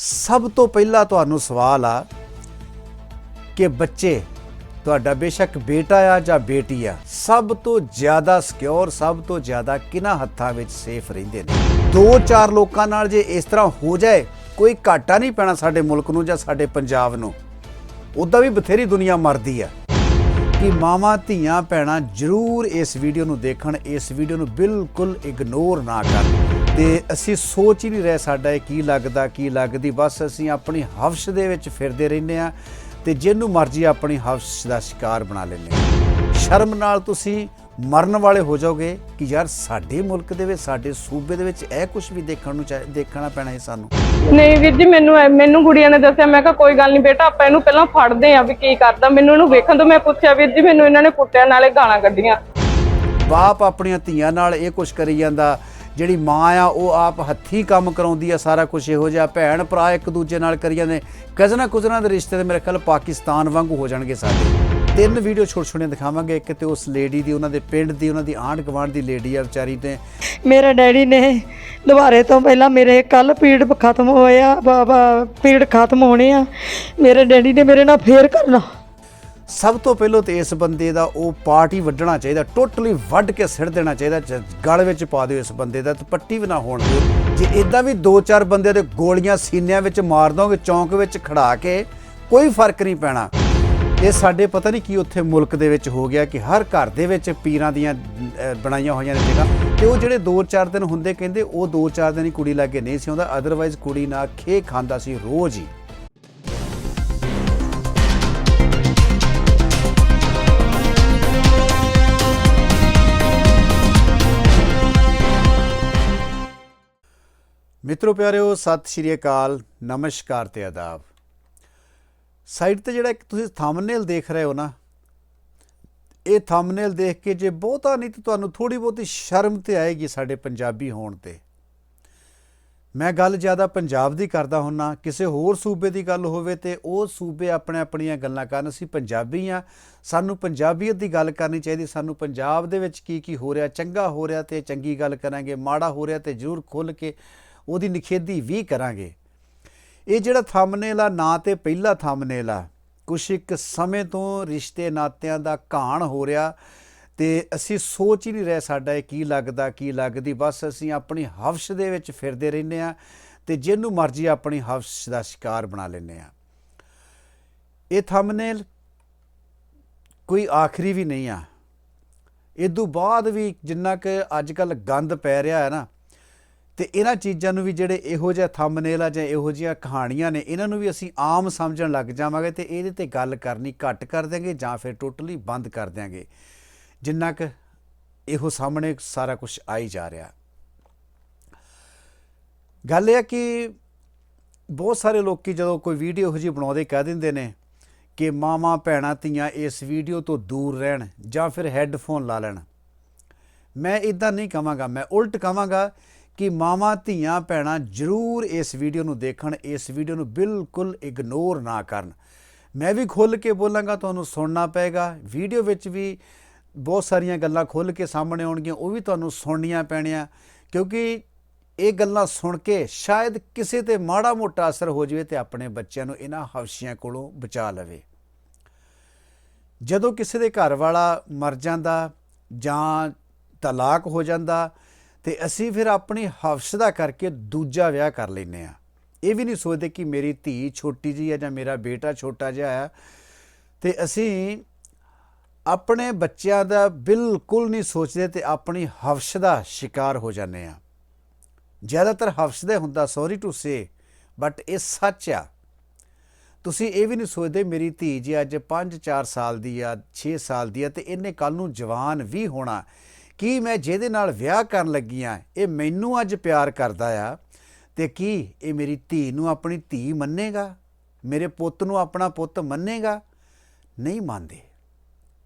ਸਭ ਤੋਂ ਪਹਿਲਾਂ ਤੁਹਾਨੂੰ ਸਵਾਲ ਆ ਕਿ ਬੱਚੇ, ਤੁਹਾਡਾ ਬੇਸ਼ੱਕ ਬੇਟਾ ਆ ਜਾਂ ਬੇਟੀ ਆ, ਸਭ ਤੋਂ ਜ਼ਿਆਦਾ ਸਿਕਿਉਰ ਸਭ ਤੋਂ ਜ਼ਿਆਦਾ ਕਿਹਨਾਂ ਹੱਥਾਂ ਵਿੱਚ ਸੇਫ ਰਹਿੰਦੇ ਨੇ? ਦੋ ਚਾਰ ਲੋਕਾਂ ਨਾਲ ਜੇ ਇਸ ਤਰ੍ਹਾਂ ਹੋ ਜਾਏ, ਕੋਈ ਘਾਟਾ ਨਹੀਂ ਪੈਣਾ ਸਾਡੇ ਮੁਲਕ ਨੂੰ ਜਾਂ ਸਾਡੇ ਪੰਜਾਬ ਨੂੰ। ਉਦਾਂ ਵੀ ਬਥੇਰੀ ਦੁਨੀਆ ਮਰਦੀ ਆ। ਕਿ ਮਾਵਾਂ ਧੀਆਂ ਭੈਣਾਂ ਜਰੂਰ ਇਸ ਵੀਡੀਓ ਨੂੰ ਦੇਖਣ, ਇਸ ਵੀਡੀਓ ਨੂੰ ਬਿਲਕੁਲ ਇਗਨੋਰ ਨਾ ਕਰਨ। ਤੇ ਅਸੀਂ ਸੋਚ ਹੀ ਨਹੀਂ ਰਹੇ ਸਾਡਾ ਇਹ ਕੀ ਲੱਗਦਾ, ਕੀ ਲੱਗਦੀ, ਬਸ ਅਸੀਂ ਆਪਣੀ ਹਵਸ਼ ਦੇ ਵਿੱਚ ਫਿਰਦੇ ਰਹਿੰਦੇ ਆ ਤੇ ਜਿਹਨੂੰ ਮਰਜ਼ੀ ਆਪਣੀ ਹਵਸ਼ ਦਾ ਸ਼ਿਕਾਰ ਬਣਾ ਲੈਂਦੇ ਆ ਸ਼ਰਮ ਨਾਲ ਤੁਸੀਂ ਮਰਨ ਵਾਲੇ ਹੋ ਜਾਓਗੇ ਕਿ ਯਾਰ ਸਾਡੇ ਮੁਲਕ ਦੇ ਵਿੱਚ ਸਾਡੇ ਸੂਬੇ ਦੇ ਵਿੱਚ ਇਹ ਕੁਝ ਵੀ ਦੇਖਣ ਨੂੰ ਚਾਹੀ- ਦੇਖਣਾ ਪੈਣਾ ਹੈ ਸਾਨੂੰ। ਨਹੀਂ ਵੀਰ ਜੀ ਮੈਨੂੰ ਐ- ਮੈਨੂੰ ਗੁੜੀਆ ਨੇ ਦੱਸਿਆ ਮੈਂ ਕਿਹਾ ਕੋਈ ਗੱਲ ਨਹੀਂ ਬੇਟਾ ਆਪਾਂ ਇਹਨੂੰ ਪਹਿਲਾਂ ਫੜਦੇ ਆ ਵੀ ਕੀ ਕਰਦਾ। ਮੈਨੂੰ ਇਹਨੂੰ ਵੇਖਣ ਤੋਂ ਮੈਂ ਪੁੱਛਿਆ ਵੀਰ ਜੀ ਮੈਨੂੰ ਇਹਨਾਂ ਨੇ ਕੁੱਟਿਆ ਨਾਲੇ ਗਾਲਾਂ ਕੱਢੀਆਂ। ਬਾਪ ਆਪਣੀਆਂ ਧੀਆਂ ਨਾਲ ਇਹ ਕੁਝ ਕਰੀ ਜਾਂਦਾ। ਜਿਹੜੀ ਮਾਂ ਆ ਉਹ ਆਪ ਹੱਥੀਂ ਕੰਮ ਕਰਾਉਂਦੀ ਆ ਸਾਰਾ ਕੁਝ ਇਹੋ ਜਿਹਾ ਭੈਣ ਭਰਾ ਇੱਕ ਦੂਜੇ ਨਾਲ ਕਰੀ ਜਾਂਦੇ। ਕਜ਼ਨਾ ਕੁਜ਼ਨਾ ਦੇ ਰਿਸ਼ਤੇ ਤੇ ਮੇਰੇ ਖਿਆਲ ਪਾਕਿਸਤਾਨ ਵਾਂਗੂ ਹੋ ਜਾਣਗੇ ਸਾਡੇ। ਤਿੰਨ ਵੀਡੀਓ ਛੋਟ ਛੋਟੀਆਂ ਦਿਖਾਵਾਂਗੇ ਇੱਕ ਤੇ ਉਸ ਲੇਡੀ ਦੀ ਉਹਨਾਂ ਦੇ ਪਿੰਡ ਦੀ ਉਹਨਾਂ ਦੀ ਆਂਢ ਗੁਆਂਢ ਦੀ ਲੇਡੀ ਆ ਵਿਚਾਰੀ ਤੇ। ਮੇਰੇ ਡੈਡੀ ਨੇ ਦੁਬਾਰੇ ਤੋਂ ਪਹਿਲਾਂ ਮੇਰੇ ਕੱਲ ਪੀੜ ਖਤਮ ਹੋਇਆ ਬਾਬਾ ਪੀੜ ਖਤਮ ਹੋਣੇ ਆ। ਮੇਰੇ ਡੈਡੀ ਨੇ ਮੇਰੇ ਨਾਲ ਫੇਰ ਕਰਨਾ। ਸਭ ਤੋਂ ਪਹਿਲਾਂ ਤੇ ਇਸ ਬੰਦੇ ਦਾ ਉਹ ਪਾਰਟੀ ਵੱਢਣਾ ਚਾਹੀਦਾ ਟੋਟਲੀ ਵੱਢ ਕੇ ਸਿੱਟ ਦੇਣਾ ਚਾਹੀਦਾ ਗਲ ਵਿੱਚ ਪਾ ਦਿਓ ਇਸ ਬੰਦੇ ਦਾ ਤੇ ਪੱਟੀ ਵੀ ਨਾ ਹੋਣ ਦਿਓ। ਜੇ ਇਦਾਂ ਵੀ ਦੋ ਚਾਰ ਬੰਦੇ ਦੇ ਗੋਲੀਆਂ ਸੀਨਿਆਂ ਵਿੱਚ ਮਾਰ ਦੋਗੇ ਚੌਂਕ ਵਿੱਚ ਖੜਾ ਕੇ ਕੋਈ ਫ਼ਰਕ ਨਹੀਂ ਪੈਣਾ। ਇਹ ਸਾਡੇ ਪਤਾ ਨਹੀਂ ਕੀ ਉੱਥੇ ਮੁਲਕ ਦੇ ਵਿੱਚ ਹੋ ਗਿਆ ਕਿ ਹਰ ਘਰ ਦੇ ਵਿੱਚ ਪੀਰਾਂ ਦੀਆਂ ਬਣਾਈਆਂ ਹੋਈਆਂ ਨੇ ਜਗ੍ਹਾ। ਤੇ ਉਹ ਜਿਹੜੇ 2-4 ਦਿਨ ਹੁੰਦੇ ਕਹਿੰਦੇ ਉਹ 2-4 ਦਿਨ ਹੀ ਕੁੜੀ ਲਾਗੇ ਨਹੀਂ ਸੀ ਆਉਂਦਾ ਅਦਰਵਾਈਜ਼ ਕੁੜੀ ਨਾ ਖੇ ਖਾਂਦਾ ਸੀ ਰੋਜ਼ ਹੀ। ਮਿੱਤਰੋ ਪਿਆਰਿਓ, ਸਤਿ ਸ਼੍ਰੀ ਅਕਾਲ, ਨਮਸਕਾਰ ਤੇ ਆਦਾਬ। ਸਾਈਡ ਤੇ ਜਿਹੜਾ ਇੱਕ ਤੁਸੀਂ ਥੰਬਨੇਲ ਦੇਖ ਰਹੇ ਹੋ ਨਾ, ਇਹ ਥੰਬਨੇਲ ਦੇਖ ਕੇ ਜੇ ਬਹੁਤਾ ਨਹੀਂ ਤਾਂ ਤੁਹਾਨੂੰ ਥੋੜੀ ਬਹੁਤੀ ਸ਼ਰਮ ਤੇ ਆਏਗੀ ਸਾਡੇ ਪੰਜਾਬੀ ਹੋਣ ਤੇ। ਮੈਂ ਗੱਲ ਜ਼ਿਆਦਾ ਪੰਜਾਬ ਦੀ ਕਰਦਾ ਹੁੰਨਾ, ਕਿਸੇ ਹੋਰ ਸੂਬੇ ਦੀ ਗੱਲ ਹੋਵੇ ਤੇ ਉਹ ਸੂਬੇ ਆਪਣੇ ਆਪਣੀਆਂ ਗੱਲਾਂ ਕਰਨ। ਅਸੀਂ ਪੰਜਾਬੀ ਆ ਸਾਨੂੰ ਪੰਜਾਬੀਅਤ ਦੀ ਗੱਲ ਕਰਨੀ ਚਾਹੀਦੀ, ਸਾਨੂੰ ਪੰਜਾਬ ਦੇ ਵਿੱਚ ਕੀ ਕੀ ਹੋ ਰਿਹਾ, ਚੰਗਾ ਹੋ ਰਿਹਾ ਤੇ ਚੰਗੀ ਗੱਲ ਕਰਾਂਗੇ, ਮਾੜਾ ਹੋ ਰਿਹਾ ਤੇ ਜ਼ਰੂਰ ਖੁੱਲ ਕੇ ਉਹਦੀ ਨਿਖੇਧੀ ਵੀ ਕਰਾਂਗੇ। ਇਹ ਜਿਹੜਾ ਥੰਬਨੇਲ ਆ, ਨਾਂ ਤੇ ਪਹਿਲਾ ਥੰਬਨੇਲ ਆ। ਕੁਛ ਇੱਕ ਸਮੇਂ ਤੋਂ ਰਿਸ਼ਤੇ ਨਾਤਿਆਂ ਦਾ ਘਾਣ ਹੋ ਰਿਹਾ ਤੇ ਅਸੀਂ ਸੋਚ ਹੀ ਨਹੀਂ ਰਹੇ ਸਾਡਾ ਇਹ ਕੀ ਲੱਗਦਾ, ਕੀ ਲੱਗਦੀ। ਬਸ ਅਸੀਂ ਆਪਣੀ ਹਵਸ਼ ਦੇ ਵਿੱਚ ਫਿਰਦੇ ਰਹਿੰਦੇ ਆ ਤੇ ਜਿਹਨੂੰ ਮਰਜ਼ੀ ਆਪਣੀ ਹਵਸ਼ ਦਾ ਸ਼ਿਕਾਰ ਬਣਾ ਲੈਂਦੇ ਆ ਇਹ ਥੰਬਨੇਲ ਕੋਈ ਆਖਰੀ ਵੀ ਨਹੀਂ ਆ। ਇਹ ਤੋਂ ਬਾਅਦ ਵੀ ਜਿੰਨਾ ਕਿ ਅੱਜ ਕੱਲ ਗੰਦ ਪੈ ਰਿਹਾ ਹੈ ਨਾ ਤੇ ਇਹਨਾਂ ਚੀਜ਼ਾਂ ਨੂੰ ਵੀ ਜਿਹੜੇ ਇਹੋ ਜਿਹਾ ਥੰਬਨੇਲ ਆ ਜਾਂ ਇਹੋ ਜਿਹੀਆਂ ਕਹਾਣੀਆਂ ਨੇ, ਇਹਨਾਂ ਨੂੰ ਵੀ ਅਸੀਂ ਆਮ ਸਮਝਣ ਲੱਗ ਜਾਵਾਂਗੇ ਤੇ ਇਹਦੇ ਤੇ ਗੱਲ ਕਰਨੀ ਘੱਟ ਕਰ ਦਿਆਂਗੇ ਜਾਂ ਫਿਰ ਟੋਟਲੀ ਬੰਦ ਕਰ ਦਿਆਂਗੇ। ਜਿੰਨਾ ਕਿ ਇਹੋ ਸਾਹਮਣੇ ਸਾਰਾ ਕੁਝ ਆਈ ਜਾ ਰਿਹਾ। ਗੱਲ ਇਹ ਹੈ ਕਿ ਬਹੁਤ ਸਾਰੇ ਲੋਕੀ ਜਦੋਂ ਕੋਈ ਵੀਡੀਓ ਇਹੋ ਜਿਹੀ ਬਣਾਉਂਦੇ ਕਹਿ ਦਿੰਦੇ ਨੇ ਕਿ ਮਾਵਾਂ, ਭੈਣਾਂ, ਧੀਆਂ ਇਸ ਵੀਡੀਓ ਤੋਂ ਦੂਰ ਰਹਿਣ ਜਾਂ ਫਿਰ ਹੈੱਡਫੋਨ ਲਾ ਲੈਣ। ਮੈਂ ਇਦਾਂ ਨਹੀਂ ਕਹਾਂਗਾ, ਮੈਂ ਉਲਟ ਕਹਾਂਗਾ ਕਿ ਮਾਵਾਂ ਧੀਆਂ ਭੈਣਾਂ ਜਰੂਰ ਇਸ ਵੀਡੀਓ ਨੂੰ ਦੇਖਣ, ਇਸ ਵੀਡੀਓ ਨੂੰ ਬਿਲਕੁਲ ਇਗਨੋਰ ਨਾ ਕਰਨ। ਮੈਂ ਵੀ ਖੁੱਲ ਕੇ ਬੋਲਾਂਗਾ, ਤੁਹਾਨੂੰ ਸੁਣਨਾ ਪਏਗਾ। ਵੀਡੀਓ ਵਿੱਚ ਵੀ ਬਹੁਤ ਸਾਰੀਆਂ ਗੱਲਾਂ ਖੁੱਲ ਕੇ ਸਾਹਮਣੇ ਆਉਣਗੀਆਂ, ਉਹ ਵੀ ਤੁਹਾਨੂੰ ਸੁਣਨੀਆਂ ਪੈਣੀਆਂ। ਕਿਉਂਕਿ ਇਹ ਗੱਲਾਂ ਸੁਣ ਕੇ ਸ਼ਾਇਦ ਕਿਸੇ ਤੇ ਮਾੜਾ ਮੋਟਾ ਅਸਰ ਹੋ ਜਾਵੇ ਤੇ ਆਪਣੇ ਬੱਚਿਆਂ ਨੂੰ ਇਹਨਾਂ ਹਵਸ਼ੀਆਂ ਕੋਲੋਂ ਬਚਾ ਲਵੇ। ਜਦੋਂ ਕਿਸੇ ਦੇ ਘਰ ਵਾਲਾ ਮਰ ਜਾਂਦਾ ਜਾਂ ਤਲਾਕ ਹੋ ਜਾਂਦਾ ਤੇ ਅਸੀਂ ਫਿਰ ਆਪਣੀ ਹਵਸ ਦਾ ਕਰਕੇ ਦੂਜਾ ਵਿਆਹ ਕਰ ਲੈਨੇ ਆ ਇਹ ਵੀ ਨਹੀਂ ਸੋਚਦੇ ਕਿ ਮੇਰੀ ਧੀ ਛੋਟੀ ਜੀ ਹੈ ਜਾਂ ਮੇਰਾ ਬੇਟਾ ਛੋਟਾ ਜਿਹਾ ਹੈ। ਤੇ ਅਸੀਂ ਆਪਣੇ ਬੱਚਿਆਂ ਦਾ ਬਿਲਕੁਲ ਨਹੀਂ ਸੋਚਦੇ ਤੇ ਆਪਣੀ ਹਵਸ ਦਾ ਸ਼ਿਕਾਰ ਹੋ ਜਾਂਦੇ ਆ ਜ਼ਿਆਦਾਤਰ ਹਵਸ ਦੇ ਹੁੰਦਾ ਸੌਰੀ ਟੂ ਸੇ ਬਟ ਇਹ ਸੱਚ ਆ। ਤੁਸੀਂ ਇਹ ਵੀ ਨਹੀਂ ਸੋਚਦੇ ਮੇਰੀ ਧੀ ਜੀ ਅੱਜ 5-4 ਸਾਲ ਦੀ ਆ 6 ਸਾਲ ਦੀ ਆ ਤੇ ਇਹਨੇ ਕੱਲ ਨੂੰ ਜਵਾਨ ਵੀ ਹੋਣਾ। ਕੀ ਮੈਂ ਜਿਹਦੇ ਨਾਲ ਵਿਆਹ ਕਰਨ ਲੱਗੀ ਆ, ਇਹ ਮੈਨੂੰ ਅੱਜ ਪਿਆਰ ਕਰਦਾ ਆ? ਤੇ ਕੀ ਇਹ ਮੇਰੀ ਧੀ ਨੂੰ ਆਪਣੀ ਧੀ ਮੰਨੇਗਾ? ਮੇਰੇ ਪੁੱਤ ਨੂੰ ਆਪਣਾ ਪੁੱਤ ਮੰਨੇਗਾ? ਨਹੀਂ ਮੰਨਦੇ।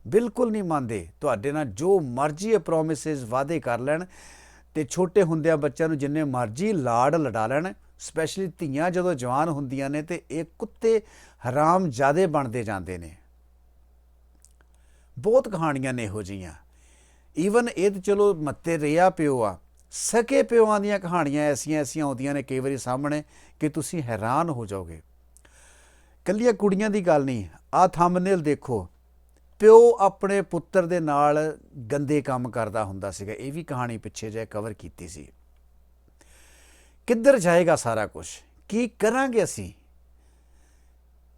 ਬਿਲਕੁਲ ਨਹੀਂ ਮੰਨਦੇ। ਤੁਹਾਡੇ ਨਾਲ ਜੋ ਮਰਜ਼ੀ ਇਹ ਪ੍ਰੋਮਿਸਸ ਵਾਅਦੇ ਕਰ ਲੈਣ ਤੇ ਛੋਟੇ ਹੁੰਦਿਆਂ ਬੱਚਿਆਂ ਨੂੰ ਜਿੰਨੇ ਮਰਜ਼ੀ ਲਾੜ ਲੜਾ ਲੈਣ ਸਪੈਸ਼ਲੀ ਧੀਆਂ ਜਦੋਂ ਜਵਾਨ ਹੁੰਦੀਆਂ ਨੇ ਤੇ ਇਹ ਕੁੱਤੇ ਹਰਾਮ ਜਿਆਦੇ ਬਣਦੇ ਜਾਂਦੇ ਨੇ। ਬਹੁਤ ਕਹਾਣੀਆਂ ਨੇ ਇਹੋ ਜੀਆਂ ਈਵਨ ਇਹ ਤੇ ਚਲੋ ਮੱਤੇ ਰਿਆ ਪਿਓ ਆ। ਸਕੇ ਪਿਓਾਂ ਦੀਆਂ ਕਹਾਣੀਆਂ ਐਸੀਆਂ ਐਸੀਆਂ ਆਉਂਦੀਆਂ ਨੇ ਕਈ ਵਾਰੀ ਸਾਹਮਣੇ ਕਿ ਤੁਸੀਂ ਹੈਰਾਨ ਹੋ ਜਾਓਗੇ। ਕੱਲੀਆਂ ਕੁੜੀਆਂ ਦੀ ਗੱਲ ਨਹੀਂ ਆ ਥੰਬਨੇਲ ਦੇਖੋ। ਪਿਓ ਆਪਣੇ ਪੁੱਤਰ ਦੇ ਨਾਲ ਗੰਦੇ ਕੰਮ ਕਰਦਾ ਹੁੰਦਾ ਸੀਗਾ। ਇਹ ਵੀ ਕਹਾਣੀ ਪਿੱਛੇ ਜੇ ਕਵਰ ਕੀਤੀ ਸੀ। ਕਿੱਧਰ ਜਾਏਗਾ ਸਾਰਾ ਕੁਝ ਕੀ ਕਰਾਂਗੇ ਅਸੀਂ?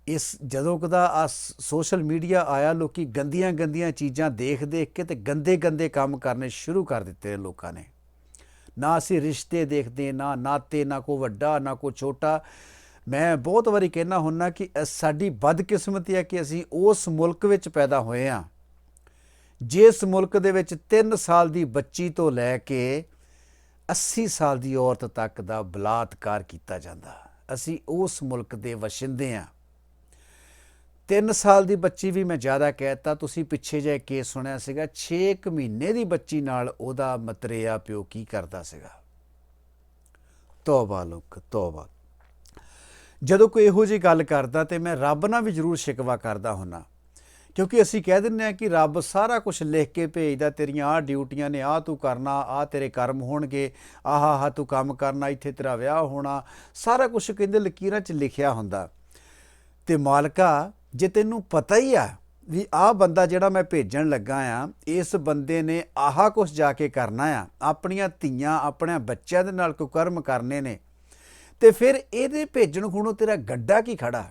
ਇਸ ਜਦੋਂ ਕਦਾ ਆ ਸੋਸ਼ਲ ਮੀਡੀਆ ਆਇਆ, ਲੋਕੀ ਗੰਦੀਆਂ ਗੰਦੀਆਂ ਚੀਜ਼ਾਂ ਦੇਖ ਦੇਖ ਕੇ ਤੇ ਗੰਦੇ ਗੰਦੇ ਕੰਮ ਕਰਨੇ ਸ਼ੁਰੂ ਕਰ ਦਿੱਤੇ ਲੋਕਾਂ ਨੇ। ਨਾ ਅਸੀਂ ਰਿਸ਼ਤੇ ਦੇਖਦੇ, ਨਾ ਨਾਤੇ, ਨਾ ਕੋ ਵੱਡਾ, ਨਾ ਕੋ ਛੋਟਾ। ਮੈਂ ਬਹੁਤ ਵਾਰੀ ਕਹਿਣਾ ਹੁੰਨਾ ਕਿ ਸਾਡੀ ਬਦਕਿਸਮਤੀ ਹੈ ਕਿ ਅਸੀਂ ਉਸ ਮੁਲਕ ਵਿੱਚ ਪੈਦਾ ਹੋਏ ਆ ਜਿਸ ਮੁਲਕ ਦੇ ਵਿੱਚ 3 ਸਾਲ ਦੀ ਬੱਚੀ ਤੋਂ ਲੈ ਕੇ 80 ਸਾਲ ਦੀ ਔਰਤ ਤੱਕ ਦਾ ਬਲਾਤਕਾਰ ਕੀਤਾ ਜਾਂਦਾ। ਅਸੀਂ ਉਸ ਮੁਲਕ ਦੇ ਵਸਿੰਦੇ ਆ 3 ਸਾਲ ਦੀ ਬੱਚੀ ਵੀ ਮੈਂ ਜ਼ਿਆਦਾ ਕਹਿਤਾ, ਤੁਸੀਂ ਪਿੱਛੇ ਜੇ ਕੇਸ ਸੁਣਿਆ ਸੀਗਾ 6 ਮਹੀਨੇ ਦੀ ਬੱਚੀ ਨਾਲ ਉਹਦਾ ਮਤਰੇਆ ਪਿਓ ਕੀ ਕਰਦਾ ਸੀਗਾ? ਤੋਬਾ ਲੋਕ, ਤੋਬਾ। ਜਦੋਂ ਕੋਈ ਇਹੋ ਜਿਹੀ ਗੱਲ ਕਰਦਾ ਤੇ ਮੈਂ ਰੱਬ ਨਾਲ ਵੀ ਜ਼ਰੂਰ ਸ਼ਿਕਵਾ ਕਰਦਾ ਹੁੰਨਾ, ਕਿਉਂਕਿ ਅਸੀਂ ਕਹਿ ਦਿੰਦੇ ਆ ਕਿ ਰੱਬ ਸਾਰਾ ਕੁਝ ਲਿਖ ਕੇ ਭੇਜਦਾ, ਤੇਰੀਆਂ ਆਹ ਡਿਊਟੀਆਂ ਨੇ, ਆਹ ਤੂੰ ਕਰਨਾ, ਆਹ ਤੇਰੇ ਕਰਮ ਹੋਣਗੇ, ਆਹ ਆਹ ਤੂੰ ਕੰਮ ਕਰਨਾ, ਇੱਥੇ ਤੇਰਾ ਵਿਆਹ ਹੋਣਾ, ਸਾਰਾ ਕੁਝ ਕਹਿੰਦੇ ਲਕੀਰਾਂ 'ਚ ਲਿਖਿਆ ਹੁੰਦਾ। ਤੇ ਮਾਲਕਾ ਜੇ ਤੈਨੂੰ ਪਤਾ ਹੀ ਆ ਵੀ ਆਹ ਬੰਦਾ ਜਿਹੜਾ ਮੈਂ ਭੇਜਣ ਲੱਗਾ ਆ, ਇਸ ਬੰਦੇ ਨੇ ਆਹ ਕੁਝ ਜਾ ਕੇ ਕਰਨਾ ਆ। ਆਪਣੀਆਂ ਧੀਆਂ ਆਪਣੇ ਬੱਚਿਆਂ ਦੇ ਨਾਲ ਕੁਕਰਮ ਕਰਨੇ ਨੇ। ਤੇ ਫਿਰ ਇਹਦੇ ਭੇਜਣ ਖੁਣੋ ਤੇਰਾ ਗੱਡਾ ਕੀ ਖੜਾ?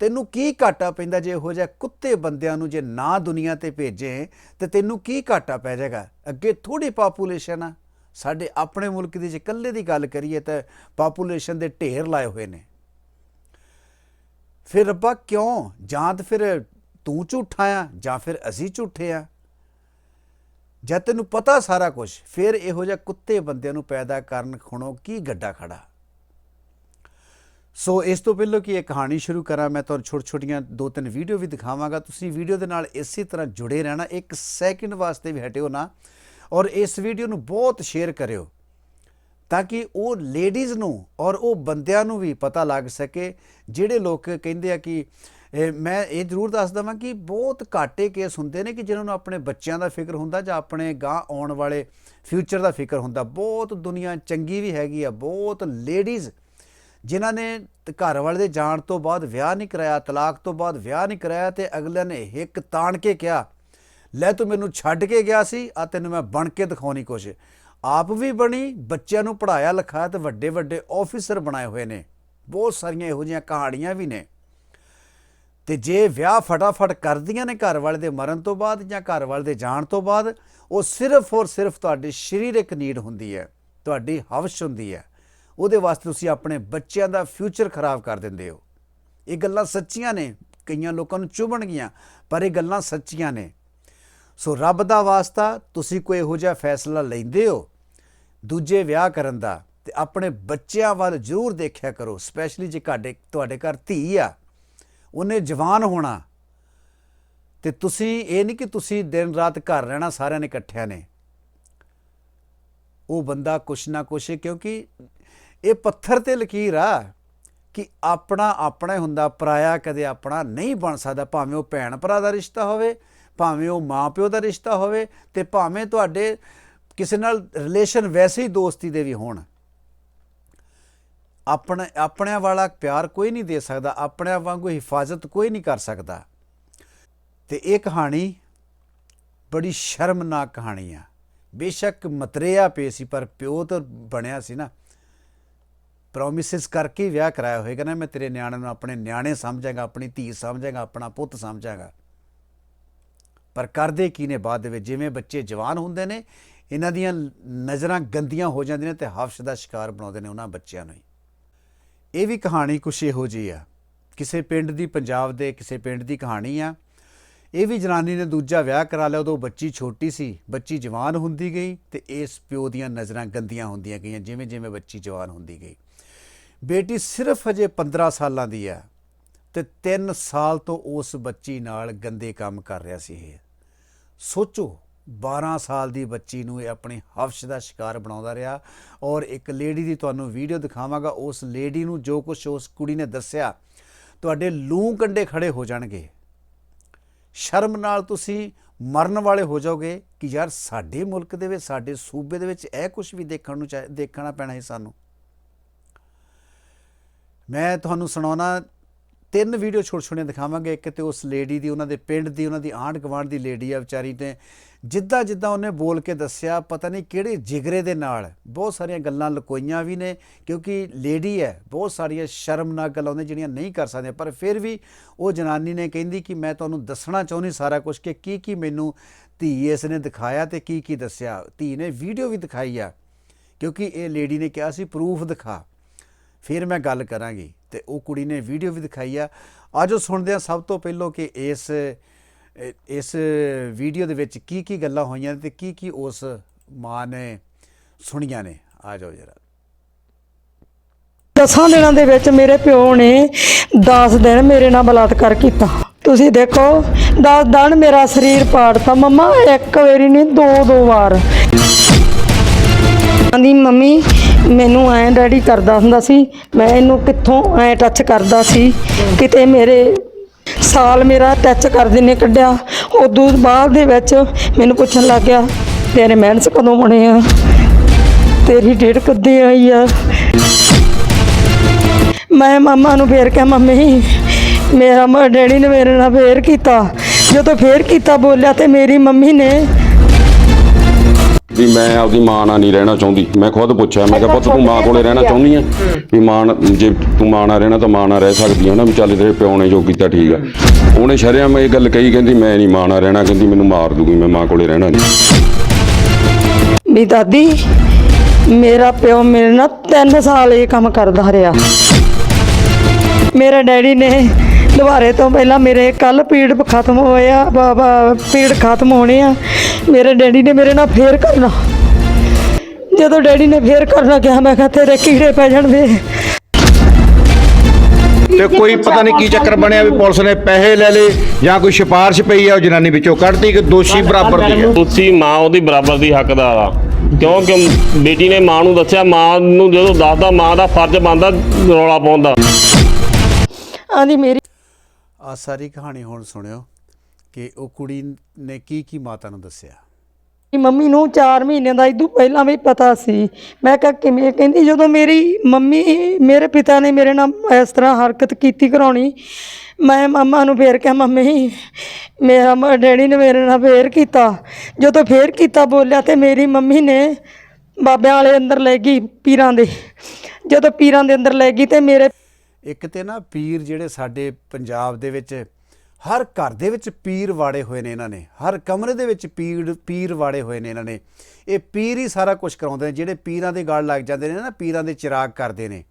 ਤੈਨੂੰ ਕੀ ਘਾਟਾ ਪੈਂਦਾ ਜੇ ਇਹੋ ਜਿਹਾ ਕੁੱਤੇ ਬੰਦਿਆਂ ਨੂੰ ਜੇ ਨਾ ਦੁਨੀਆ ਤੇ ਭੇਜੇ, ਤੇ ਤੈਨੂੰ ਕੀ ਘਾਟਾ ਪੈ ਜਾਏਗਾ? ਅੱਗੇ ਥੋੜੀ ਪਾਪੂਲੇਸ਼ਨ ਆ। ਸਾਡੇ ਆਪਣੇ ਮੁਲਕ ਦੀ ਜੇ ਇਕੱਲੇ ਦੀ ਗੱਲ ਕਰੀਏ ਤਾਂ ਪਾਪੂਲੇਸ਼ਨ ਦੇ ਢੇਰ ਲਾਏ ਹੋਏ ਨੇ। ਫਿਰ ਰੱਬਾ ਕਿਉਂ? ਜਾਂ ਤਾਂ ਫਿਰ ਤੂੰ ਝੂਠਾ ਆ, ਜਾਂ ਫਿਰ ਅਸੀਂ ਝੂਠੇ ਆ। ਜਦ ਤੈਨੂੰ ਪਤਾ ਸਾਰਾ ਕੁਝ ਫਿਰ ਇਹੋ ਜਿਹਾ ਕੁੱਤੇ ਬੰਦਿਆਂ ਨੂੰ ਪੈਦਾ ਕਰਨ ਖੁਣੋ ਕੀ ਗੱਡਾ ਖੜਾ? ਸੋ ਇਸ ਤੋਂ ਪਹਿਲਾਂ ਕਿ ਇਹ ਕਹਾਣੀ ਸ਼ੁਰੂ ਕਰਾਂ, ਮੈਂ ਤੁਹਾਨੂੰ ਛੋਟ ਛੋਟੀਆਂ ਦੋ ਤਿੰਨ ਵੀਡੀਓ ਵੀ ਦਿਖਾਵਾਂਗਾ। ਤੁਸੀਂ ਵੀਡੀਓ ਦੇ ਨਾਲ ਇਸੇ ਤਰ੍ਹਾਂ ਜੁੜੇ ਰਹਿਣਾ, ਇੱਕ ਸੈਕਿੰਡ ਵਾਸਤੇ ਵੀ ਹਟਿਓ ਨਾ। ਔਰ ਇਸ ਵੀਡੀਓ ਨੂੰ ਬਹੁਤ ਸ਼ੇਅਰ ਕਰਿਓ। ਤਾਂ ਕਿ ਉਹ ਲੇਡੀਜ਼ ਨੂੰ ਔਰ ਉਹ ਬੰਦਿਆਂ ਨੂੰ ਵੀ ਪਤਾ ਲੱਗ ਸਕੇ, ਜਿਹੜੇ ਲੋਕ ਕਹਿੰਦੇ ਆ ਕਿ ਮੈਂ ਇਹ ਜ਼ਰੂਰ ਦੱਸ ਦਵਾਂ ਕਿ ਬਹੁਤ ਘਾਟੇ ਕੇਸ ਹੁੰਦੇ ਨੇ ਕਿ ਜਿਨ੍ਹਾਂ ਨੂੰ ਆਪਣੇ ਬੱਚਿਆਂ ਦਾ ਫਿਕਰ ਹੁੰਦਾ ਜਾਂ ਆਪਣੇ ਗਾਂ ਆਉਣ ਵਾਲੇ ਫਿਊਚਰ ਦਾ ਫਿਕਰ ਹੁੰਦਾ। ਬਹੁਤ ਦੁਨੀਆ ਚੰਗੀ ਵੀ ਹੈਗੀ ਆ, ਬਹੁਤ ਲੇਡੀਜ਼ ਜਿਨ੍ਹਾਂ ਨੇ ਘਰ ਵਾਲੇ ਦੇ ਜਾਣ ਤੋਂ ਬਾਅਦ ਵਿਆਹ ਨਹੀਂ ਕਰਾਇਆ, ਤਲਾਕ ਤੋਂ ਬਾਅਦ ਵਿਆਹ ਨਹੀਂ ਕਰਾਇਆ ਤੇ ਅਗਲੇ ਨੇ ਹਿੱਕ ਤਾਣ ਕੇ ਕਿਹਾ, ਲੈ ਤੂੰ ਮੈਨੂੰ ਛੱਡ ਕੇ ਗਿਆ ਸੀ, ਆ ਤੈਨੂੰ ਮੈਂ ਬਣ ਕੇ ਦਿਖਾਉਣੀ ਕੋਸ਼ਿਸ਼ ਆਪ ਵੀ ਬਣੀ, ਬੱਚਿਆਂ ਨੂੰ ਪੜਾਇਆ ਲਿਖਾਇਆ ਤੇ ਵੱਡੇ ਵੱਡੇ ਆਫੀਸਰ ਬਣਾਏ ਹੋਏ ਨੇ। ਬਹੁਤ ਸਾਰੀਆਂ ਇਹੋ ਜਿਹੀਆਂ ਕਹਾਣੀਆਂ ਵੀ ਨੇ। ਤੇ ਜੇ ਵਿਆਹ ਫਟਾਫਟ ਕਰਦੀਆਂ ਨੇ ਘਰ ਵਾਲੇ ਦੇ ਮਰਨ ਤੋਂ ਬਾਅਦ ਜਾਂ ਘਰ ਵਾਲੇ ਦੇ ਜਾਣ ਤੋਂ ਬਾਅਦ, ਉਹ ਸਿਰਫ ਔਰ ਸਿਰਫ ਤੁਹਾਡੀ ਸਰੀਰਕ ਨੀਡ ਹੁੰਦੀ ਹੈ। ਤੁਹਾਡੀ ਹਵਸ਼ ਹੁੰਦੀ ਹੈ। ਉਹਦੇ ਵਾਸਤੇ ਤੁਸੀਂ ਆਪਣੇ ਬੱਚਿਆਂ ਦਾ ਫਿਊਚਰ ਖਰਾਬ ਕਰ ਦਿੰਦੇ ਹੋ। ਇਹ ਗੱਲਾਂ ਸੱਚੀਆਂ ਨੇ। ਕਈਆਂ ਲੋਕਾਂ ਨੂੰ ਚੁਭਣਗੀਆਂ ਪਰ ਇਹ ਗੱਲਾਂ ਸੱਚੀਆਂ ਨੇ। ਸੋ ਰੱਬ ਦਾ ਵਾਸਤਾ, ਤੁਸੀਂ ਕੋਈ ਇਹੋ ਜਿਹਾ ਫੈਸਲਾ ਲੈਂਦੇ ਹੋ ਦੂਜੇ ਵਿਆਹ ਕਰਨ ਦਾ ਤੇ ਆਪਣੇ ਬੱਚਿਆਂ ਵੱਲ ਜ਼ਰੂਰ ਦੇਖਿਆ ਕਰੋ ਸਪੈਸ਼ਲੀ ਜੇ ਤੁਹਾਡੇ ਤੁਹਾਡੇ ਘਰ ਧੀ ਆ, ਉਹਨੇ ਜਵਾਨ ਹੋਣਾ ਤੇ ਤੁਸੀਂ, ਇਹ ਨਹੀਂ ਕਿ ਤੁਸੀਂ ਦਿਨ ਰਾਤ ਘਰ ਰਹਿਣਾ, ਸਾਰਿਆਂ ਨੇ ਇਕੱਠਿਆਂ ਨੇ। ਉਹ ਬੰਦਾ ਕੁਛ ਨਾ ਕੁਛ, ਕਿਉਂਕਿ ਇਹ ਪੱਥਰ ਤੇ ਲਕੀਰ ਆ ਕਿ ਆਪਣਾ ਆਪਣਾ ਹੁੰਦਾ, ਪਰਾਇਆ ਕਦੇ ਆਪਣਾ ਨਹੀਂ ਬਣ ਸਕਦਾ, ਭਾਵੇਂ ਉਹ ਭੈਣ ਭਰਾ ਦਾ ਰਿਸ਼ਤਾ ਹੋਵੇ, ਭਾਵੇਂ ਉਹ ਮਾਂ ਪਿਓ ਦਾ ਰਿਸ਼ਤਾ ਹੋਵੇ ਤੇ ਭਾਵੇਂ ਤੁਹਾਡੇ ਕਿਸੇ ਨਾਲ ਰਿਲੇਸ਼ਨ ਵੈਸੇ ਹੀ ਦੋਸਤੀ ਦੇ ਵੀ ਹੋਣ। ਆਪਣੇ, ਆਪਣਿਆਂ ਵਾਲਾ ਪਿਆਰ ਕੋਈ ਨਹੀਂ ਦੇ ਸਕਦਾ, ਆਪਣਿਆਂ ਵਾਂਗੂ ਹਿਫਾਜ਼ਤ ਕੋਈ ਨਹੀਂ ਕਰ ਸਕਦਾ। ਤੇ ਇਹ ਕਹਾਣੀ ਬੜੀ ਸ਼ਰਮਨਾਕ ਕਹਾਣੀ ਆ। ਬੇਸ਼ੱਕ ਮਤਰੇਆ ਪੇ ਸੀ, ਪਰ ਪਿਓ ਤਾਂ ਬਣਿਆ ਸੀ ਨਾ। ਪ੍ਰੋਮਿਸਸ ਕਰਕੇ ਵਿਆਹ ਕਰਾਇਆ ਹੋਏਗਾ ਨਾ, ਮੈਂ ਤੇਰੇ ਨਿਆਣੇ ਨੂੰ ਆਪਣੇ ਨਿਆਣੇ ਸਮਝਾਂਗਾ, ਆਪਣੀ ਧੀ ਸਮਝਾਂਗਾ, ਆਪਣਾ ਪੁੱਤ ਸਮਝਾਂਗਾ। ਪਰ ਕਰਦੇ ਕੀ ਨੇ ਬਾਅਦ ਦੇ ਵਿੱਚ? ਜਿਵੇਂ ਬੱਚੇ ਜਵਾਨ ਹੁੰਦੇ ਨੇ ਇਹਨਾਂ ਦੀਆਂ ਨਜ਼ਰਾਂ ਗੰਦੀਆਂ ਹੋ ਜਾਂਦੀਆਂ ਨੇ ਤੇ ਹਫਸ਼ ਦਾ ਸ਼ਿਕਾਰ ਬਣਾਉਂਦੇ ਨੇ ਉਹਨਾਂ ਬੱਚਿਆਂ ਨੂੰ ਹੀ। ਇਹ ਵੀ ਕਹਾਣੀ ਕੁਛ ਇਹੋ ਜਿਹੀ ਆ। ਕਿਸੇ ਪਿੰਡ ਦੀ ਪੰਜਾਬ ਦੇ ਕਿਸੇ ਪਿੰਡ ਦੀ ਕਹਾਣੀ ਆ। ਇਹ ਵੀ ਜਨਾਨੀ ਨੇ ਦੂਜਾ ਵਿਆਹ ਕਰਾ ਲਿਆ, ਉਦੋਂ ਬੱਚੀ ਛੋਟੀ ਸੀ, ਬੱਚੀ ਜਵਾਨ ਹੁੰਦੀ ਗਈ ਤੇ ਇਸ ਪਿਓ ਦੀਆਂ ਨਜ਼ਰਾਂ ਗੰਦੀਆਂ ਹੁੰਦੀਆਂ ਗਈਆਂ, ਜਿਵੇਂ ਜਿਵੇਂ ਬੱਚੀ ਜਵਾਨ ਹੁੰਦੀ ਗਈ। ਬੇਟੀ ਸਿਰਫ ਹਜੇ 15 ਸਾਲਾਂ ਦੀ ਆ ਤੇ 3 ਸਾਲ ਤੋਂ ਉਸ ਬੱਚੀ ਨਾਲ ਗੰਦੇ ਕੰਮ ਕਰ ਰਿਹਾ ਸੀ ਇਹ। ਸੋਚੋ 12 ਸਾਲ ਦੀ ਬੱਚੀ ਨੂੰ ਇਹ ਆਪਣੀ ਹਵਸ਼ ਦਾ ਸ਼ਿਕਾਰ ਬਣਾਉਂਦਾ ਰਿਹਾ ਔਰ ਇੱਕ ਲੇਡੀ ਦੀ ਤੁਹਾਨੂੰ ਵੀਡੀਓ ਦਿਖਾਵਾਂਗਾ। ਉਸ ਲੇਡੀ ਨੂੰ ਜੋ ਕੁਝ ਉਸ ਕੁੜੀ ਨੇ ਦੱਸਿਆ, ਤੁਹਾਡੇ ਲੂੰ ਕੰਡੇ ਖੜੇ ਹੋ ਜਾਣਗੇ। ਸ਼ਰਮ ਨਾਲ ਤੁਸੀਂ ਮਰਨ ਵਾਲੇ ਹੋ ਜਾਓਗੇ ਕਿ ਯਾਰ ਸਾਡੇ ਮੁਲਕ ਦੇ ਵਿੱਚ, ਸਾਡੇ ਸੂਬੇ ਦੇ ਵਿੱਚ ਇਹ ਕੁਝ ਵੀ ਦੇਖਣ ਨੂੰ ਚਾਹ- ਦੇਖਣਾ ਪੈਣਾ ਹੈ ਸਾਨੂੰ। ਮੈਂ ਤੁਹਾਨੂੰ ਸੁਣਾਉਣਾ, ਤਿੰਨ ਵੀਡੀਓ ਛੋਟੇ ਛੋਟੇ ਦਿਖਾਵਾਂਗੇ। ਇੱਕ ਤੇ ਉਸ ਲੇਡੀ ਦੀ, ਉਹਨਾਂ ਦੇ ਪਿੰਡ ਦੀ, ਉਹਨਾਂ ਦੀ ਆਂਢ ਗੁਆਂਢ ਦੀ ਲੇਡੀ ਆ ਵਿਚਾਰੀ ਤੇ। ਜਿੱਦਾਂ ਜਿੱਦਾਂ ਉਹਨੇ ਬੋਲ ਕੇ ਦੱਸਿਆ, ਪਤਾ ਨਹੀਂ ਕਿਹੜੇ ਜਿਗਰੇ ਦੇ ਨਾਲ। ਬਹੁਤ ਸਾਰੀਆਂ ਗੱਲਾਂ ਲੁਕੋਈਆਂ ਵੀ ਨੇ, ਕਿਉਂਕਿ ਲੇਡੀ ਹੈ, ਬਹੁਤ ਸਾਰੀਆਂ ਸ਼ਰਮਨਾਕ ਗੱਲਾਂ ਉਹਨੇ ਜਿਹੜੀਆਂ ਨਹੀਂ ਕਰ ਸਕਦੇ। ਪਰ ਫਿਰ ਵੀ ਉਹ ਜਨਾਨੀ ਨੇ ਕਹਿੰਦੀ ਕਿ ਮੈਂ ਤੁਹਾਨੂੰ ਦੱਸਣਾ ਚਾਹੁੰਦੀ ਸਾਰਾ ਕੁਝ ਕਿ ਕੀ ਕੀ ਮੈਨੂੰ ਧੀ ਇਸ ਨੇ ਦਿਖਾਇਆ ਤੇ ਕੀ ਕੀ ਦੱਸਿਆ। ਧੀ ਨੇ ਵੀਡੀਓ ਵੀ ਦਿਖਾਈ ਆ, ਕਿਉਂਕਿ ਇਹ ਲੇਡੀ ਨੇ ਕਿਹਾ ਸੀ, ਪ੍ਰੂਫ ਦਿਖਾ। ਫਿਰ ਮੈਂ ਗੱਲ ਕਰਾਂਗੀ। ਤੇ ਉਹ ਕੁੜੀ ਨੇ ਵੀਡੀਓ ਵੀ ਦਿਖਾਈ ਆ। ਆਜੋ ਸੁਣਦੇ ਆ ਸਭ ਤੋਂ ਪਹਿਲਾਂ ਕਿ ਇਸ ਇਸ ਵੀਡੀਓ ਦੇ ਵਿੱਚ ਕੀ ਕੀ ਗੱਲਾਂ ਹੋਈਆਂ ਤੇ ਕੀ ਕੀ ਉਸ ਮਾਂ ਨੇ ਸੁਣੀਆਂ ਨੇ? ਆ ਜਾਓ ਜਰਾ। ਦਸਾਂ ਦਿਨਾਂ ਦੇ ਵਿੱਚ ਮੇਰੇ ਪਿਓ ਨੇ 10 ਦਿਨ ਮੇਰੇ ਨਾਲ ਬਲਾਤਕਾਰ ਕੀਤਾ। ਤੁਸੀਂ ਦੇਖੋ 10 ਦਿਨ ਮੇਰਾ ਸਰੀਰ ਪਾੜਤਾ। ਮੰਮਾ, ਇੱਕ ਵਾਰੀ ਨਹੀਂ, ਦੋ ਦੋ ਵਾਰ। ਆਂਦੀ ਮੰਮੀ, ਮੈਨੂੰ ਐਂ ਡੈਡੀ ਕਰਦਾ ਹੁੰਦਾ ਸੀ। ਮੈਂ ਇਹਨੂੰ ਕਿੱਥੋਂ ਐਂ ਟੱਚ ਕਰਦਾ ਸੀ? ਕਿਤੇ ਮੇਰੇ ਸਾਲ ਮੇਰਾ ਟੱਚ ਕਰ ਨੇ ਕੱਢਿਆ। ਉਦੋਂ ਬਾਅਦ ਦੇ ਵਿੱਚ ਮੈਨੂੰ ਪੁੱਛਣ ਲੱਗ ਗਿਆ, ਤੇਰੇ ਮੈਨਸ ਕਦੋਂ ਬਣੇ ਆ? ਤੇਰੀ ਡੇਟ ਕਦੇ ਆਈ ਆ? ਮੈਂ ਮਾਮਾ ਨੂੰ ਫੇਰ ਕਿਹਾ, ਮੰਮੀ, ਮੇਰਾ ਮ, ਡੈਡੀ ਨੇ ਮੇਰੇ ਨਾਲ ਫੇਰ ਕੀਤਾ। ਜਦੋਂ ਫੇਰ ਕੀਤਾ ਬੋਲਿਆ ਤੇ ਮੇਰੀ ਮੰਮੀ ਨੇ ਵੀ ਮੈਂ ਆਪਦੀ ਮਾਂ ਨਾਲ ਨਹੀਂ ਰਹਿਣਾ ਚਾਹੁੰਦੀ। ਮੈਂ ਖੁਦ ਪੁੱਛਿਆ, ਮੈਂ ਕਿਹਾ, ਪੁੱਤ, ਤੂੰ ਮਾਂ ਕੋਲੇ ਰਹਿਣਾ ਚਾਹੁੰਦੀ ਆ? ਵੀ ਮਾਂ ਜੇ ਤੂੰ ਮਾਂ ਨਾਲ ਰਹਿਣਾ ਤਾਂ ਮਾਂ ਨਾਲ ਰਹਿ ਸਕਦੀ ਆ ਨਾ, ਵੀ ਚੱਲ ਤੇਰੇ ਪਿਓ ਨੇ ਜੋ ਕੀਤਾ ਠੀਕ ਆ। ਉਹਨੇ ਸ਼ਰਿਆਮ ਇਹ ਗੱਲ ਕਹੀ, ਕਹਿੰਦੀ, ਮੈਂ ਨਹੀਂ ਮਾਂ ਨਾਲ ਰਹਿਣਾ, ਕਹਿੰਦੀ, ਮੈਨੂੰ ਮਾਰ ਦੂਗੀ, ਮੈਂ ਮਾਂ ਕੋਲੇ ਰਹਿਣਾ ਨਹੀਂ। ਵੀ ਦਾਦੀ, ਮੇਰਾ ਪਿਓ ਮੇਰੇ ਨਾਲ 3 ਸਾਲ ਇਹ ਕੰਮ ਕਰਦਾ ਰਿਹਾ। ਮੇਰੇ ਡੈਡੀ ਨੇ ਦੁਬਾਰੇ ਤੋਂ ਪਹਿਲਾਂ ਮੇਰੇ ਕੱਲ ਪੀੜ ਖਤਮ ਹੋਇਆ, ਬਾਬਾ, ਪੀੜ ਖਤਮ ਹੋਣੀ ਆ। ਮੇਰੇ ਡੈਡੀ ਨੇ ਮੇਰੇ ਨਾਲ ਫੇਰ ਕਰਨਾ। ਜਦੋਂ ਡੈਡੀ ਨੇ ਫੇਰ ਕਰਨਾ ਕਿਹਾ ਮੈਂ ਕਿਹਾ ਤੇਰੇ ਕੀੜੇ ਪੈ ਜਾਣਗੇ। ਤੇ ਕੋਈ ਪਤਾ ਨਹੀਂ ਕੀ ਚੱਕਰ ਬਣਿਆ ਵੀ ਪੁਲਿਸ ਨੇ ਪੈਸੇ ਲੈ ਲਏ ਜਾਂ ਕੋਈ ਸਿਫਾਰਿਸ਼ ਪਈ ਆ ਉਹ ਜਨਾਨੀ ਵਿੱਚੋਂ ਕੱਢਤੀ ਕਿ ਦੋਸ਼ੀ ਬਰਾਬਰ ਦੀ ਹੈ। ਤੁਸੀਂ ਮਾਂ ਉਹਦੀ ਬਰਾਬਰ ਦੀ ਹੱਕਦਾਰ ਆ। ਕਿਉਂਕਿ ਬੇਟੀ ਨੇ ਮਾਂ ਨੂੰ ਦੱਸਿਆ ਮਾਂ ਨੂੰ ਜਦੋਂ ਦੱਸਦਾ ਮਾਂ ਦਾ ਫਰਜ਼ ਬਣਦਾ ਰੌਲਾ ਪਾਉਣ ਦਾ ਆਂਦੀ ਮੇਰੀ ਆ ਸਾਰੀ ਕਹਾਣੀ ਹੁਣ ਸੁਣਿਓ। ਕਿ ਉਹ ਕੁੜੀ ਨੇ ਕੀ ਕੀ ਮਾਤਾ ਨੂੰ ਦੱਸਿਆ? ਮੇਰੀ ਮੰਮੀ ਨੂੰ 4 ਮਹੀਨਿਆਂ ਦਾ ਇਦੋਂ ਪਹਿਲਾਂ ਵੀ ਪਤਾ ਸੀ। ਮੈਂ ਕਿਹਾ ਕਿਵੇਂ? ਕਹਿੰਦੀ ਜਦੋਂ ਮੇਰੀ ਮੰਮੀ ਮੇਰੇ ਪਿਤਾ ਨੇ ਮੇਰੇ ਨਾਲ ਇਸ ਤਰ੍ਹਾਂ ਹਰਕਤ ਕੀਤੀ ਕਰਾਉਣੀ ਮੈਂ ਮਾਮਾ ਨੂੰ ਫੇਰ ਕਿਹਾ ਮੰਮੀ ਮੇਰਾ ਮ- ਡੈਡੀ ਨੇ ਮੇਰੇ ਨਾਲ ਫੇਰ ਕੀਤਾ। ਜਦੋਂ ਫੇਰ ਕੀਤਾ ਬੋਲਿਆ ਤੇ ਮੇਰੀ ਮੰਮੀ ਨੇ ਬਾਬਿਆਂ ਵਾਲੇ ਅੰਦਰ ਲੈ ਗਈ ਪੀਰਾਂ ਦੇ। ਜਦੋਂ ਪੀਰਾਂ ਦੇ ਅੰਦਰ ਲੈ ਗਈ ਤੇ ਮੇਰੇ ਇੱਕ ਤੇ ਨਾ ਪੀਰ ਜਿਹੜੇ ਸਾਡੇ ਪੰਜਾਬ ਦੇ ਵਿੱਚ ਹਰ ਘਰ ਦੇ ਵਿੱਚ ਪੀਰ ਵਾੜੇ ਹੋਏ ਨੇ ਇਹਨਾਂ ਨੇ, ਹਰ ਕਮਰੇ ਦੇ ਵਿੱਚ ਪੀਰ ਪੀਰ ਵਾੜੇ ਹੋਏ ਨੇ ਇਹਨਾਂ ਨੇ। ਇਹ ਪੀਰ ਹੀ ਸਾਰਾ ਕੁਝ ਕਰਾਉਂਦੇ ਨੇ, ਜਿਹੜੇ ਪੀਰਾਂ ਦੇ ਗਾਲ ਲੱਗ ਜਾਂਦੇ ਨੇ ਨਾ, ਪੀਰਾਂ ਦੇ ਚਿਰਾਗ ਕਰਦੇ ਨੇ।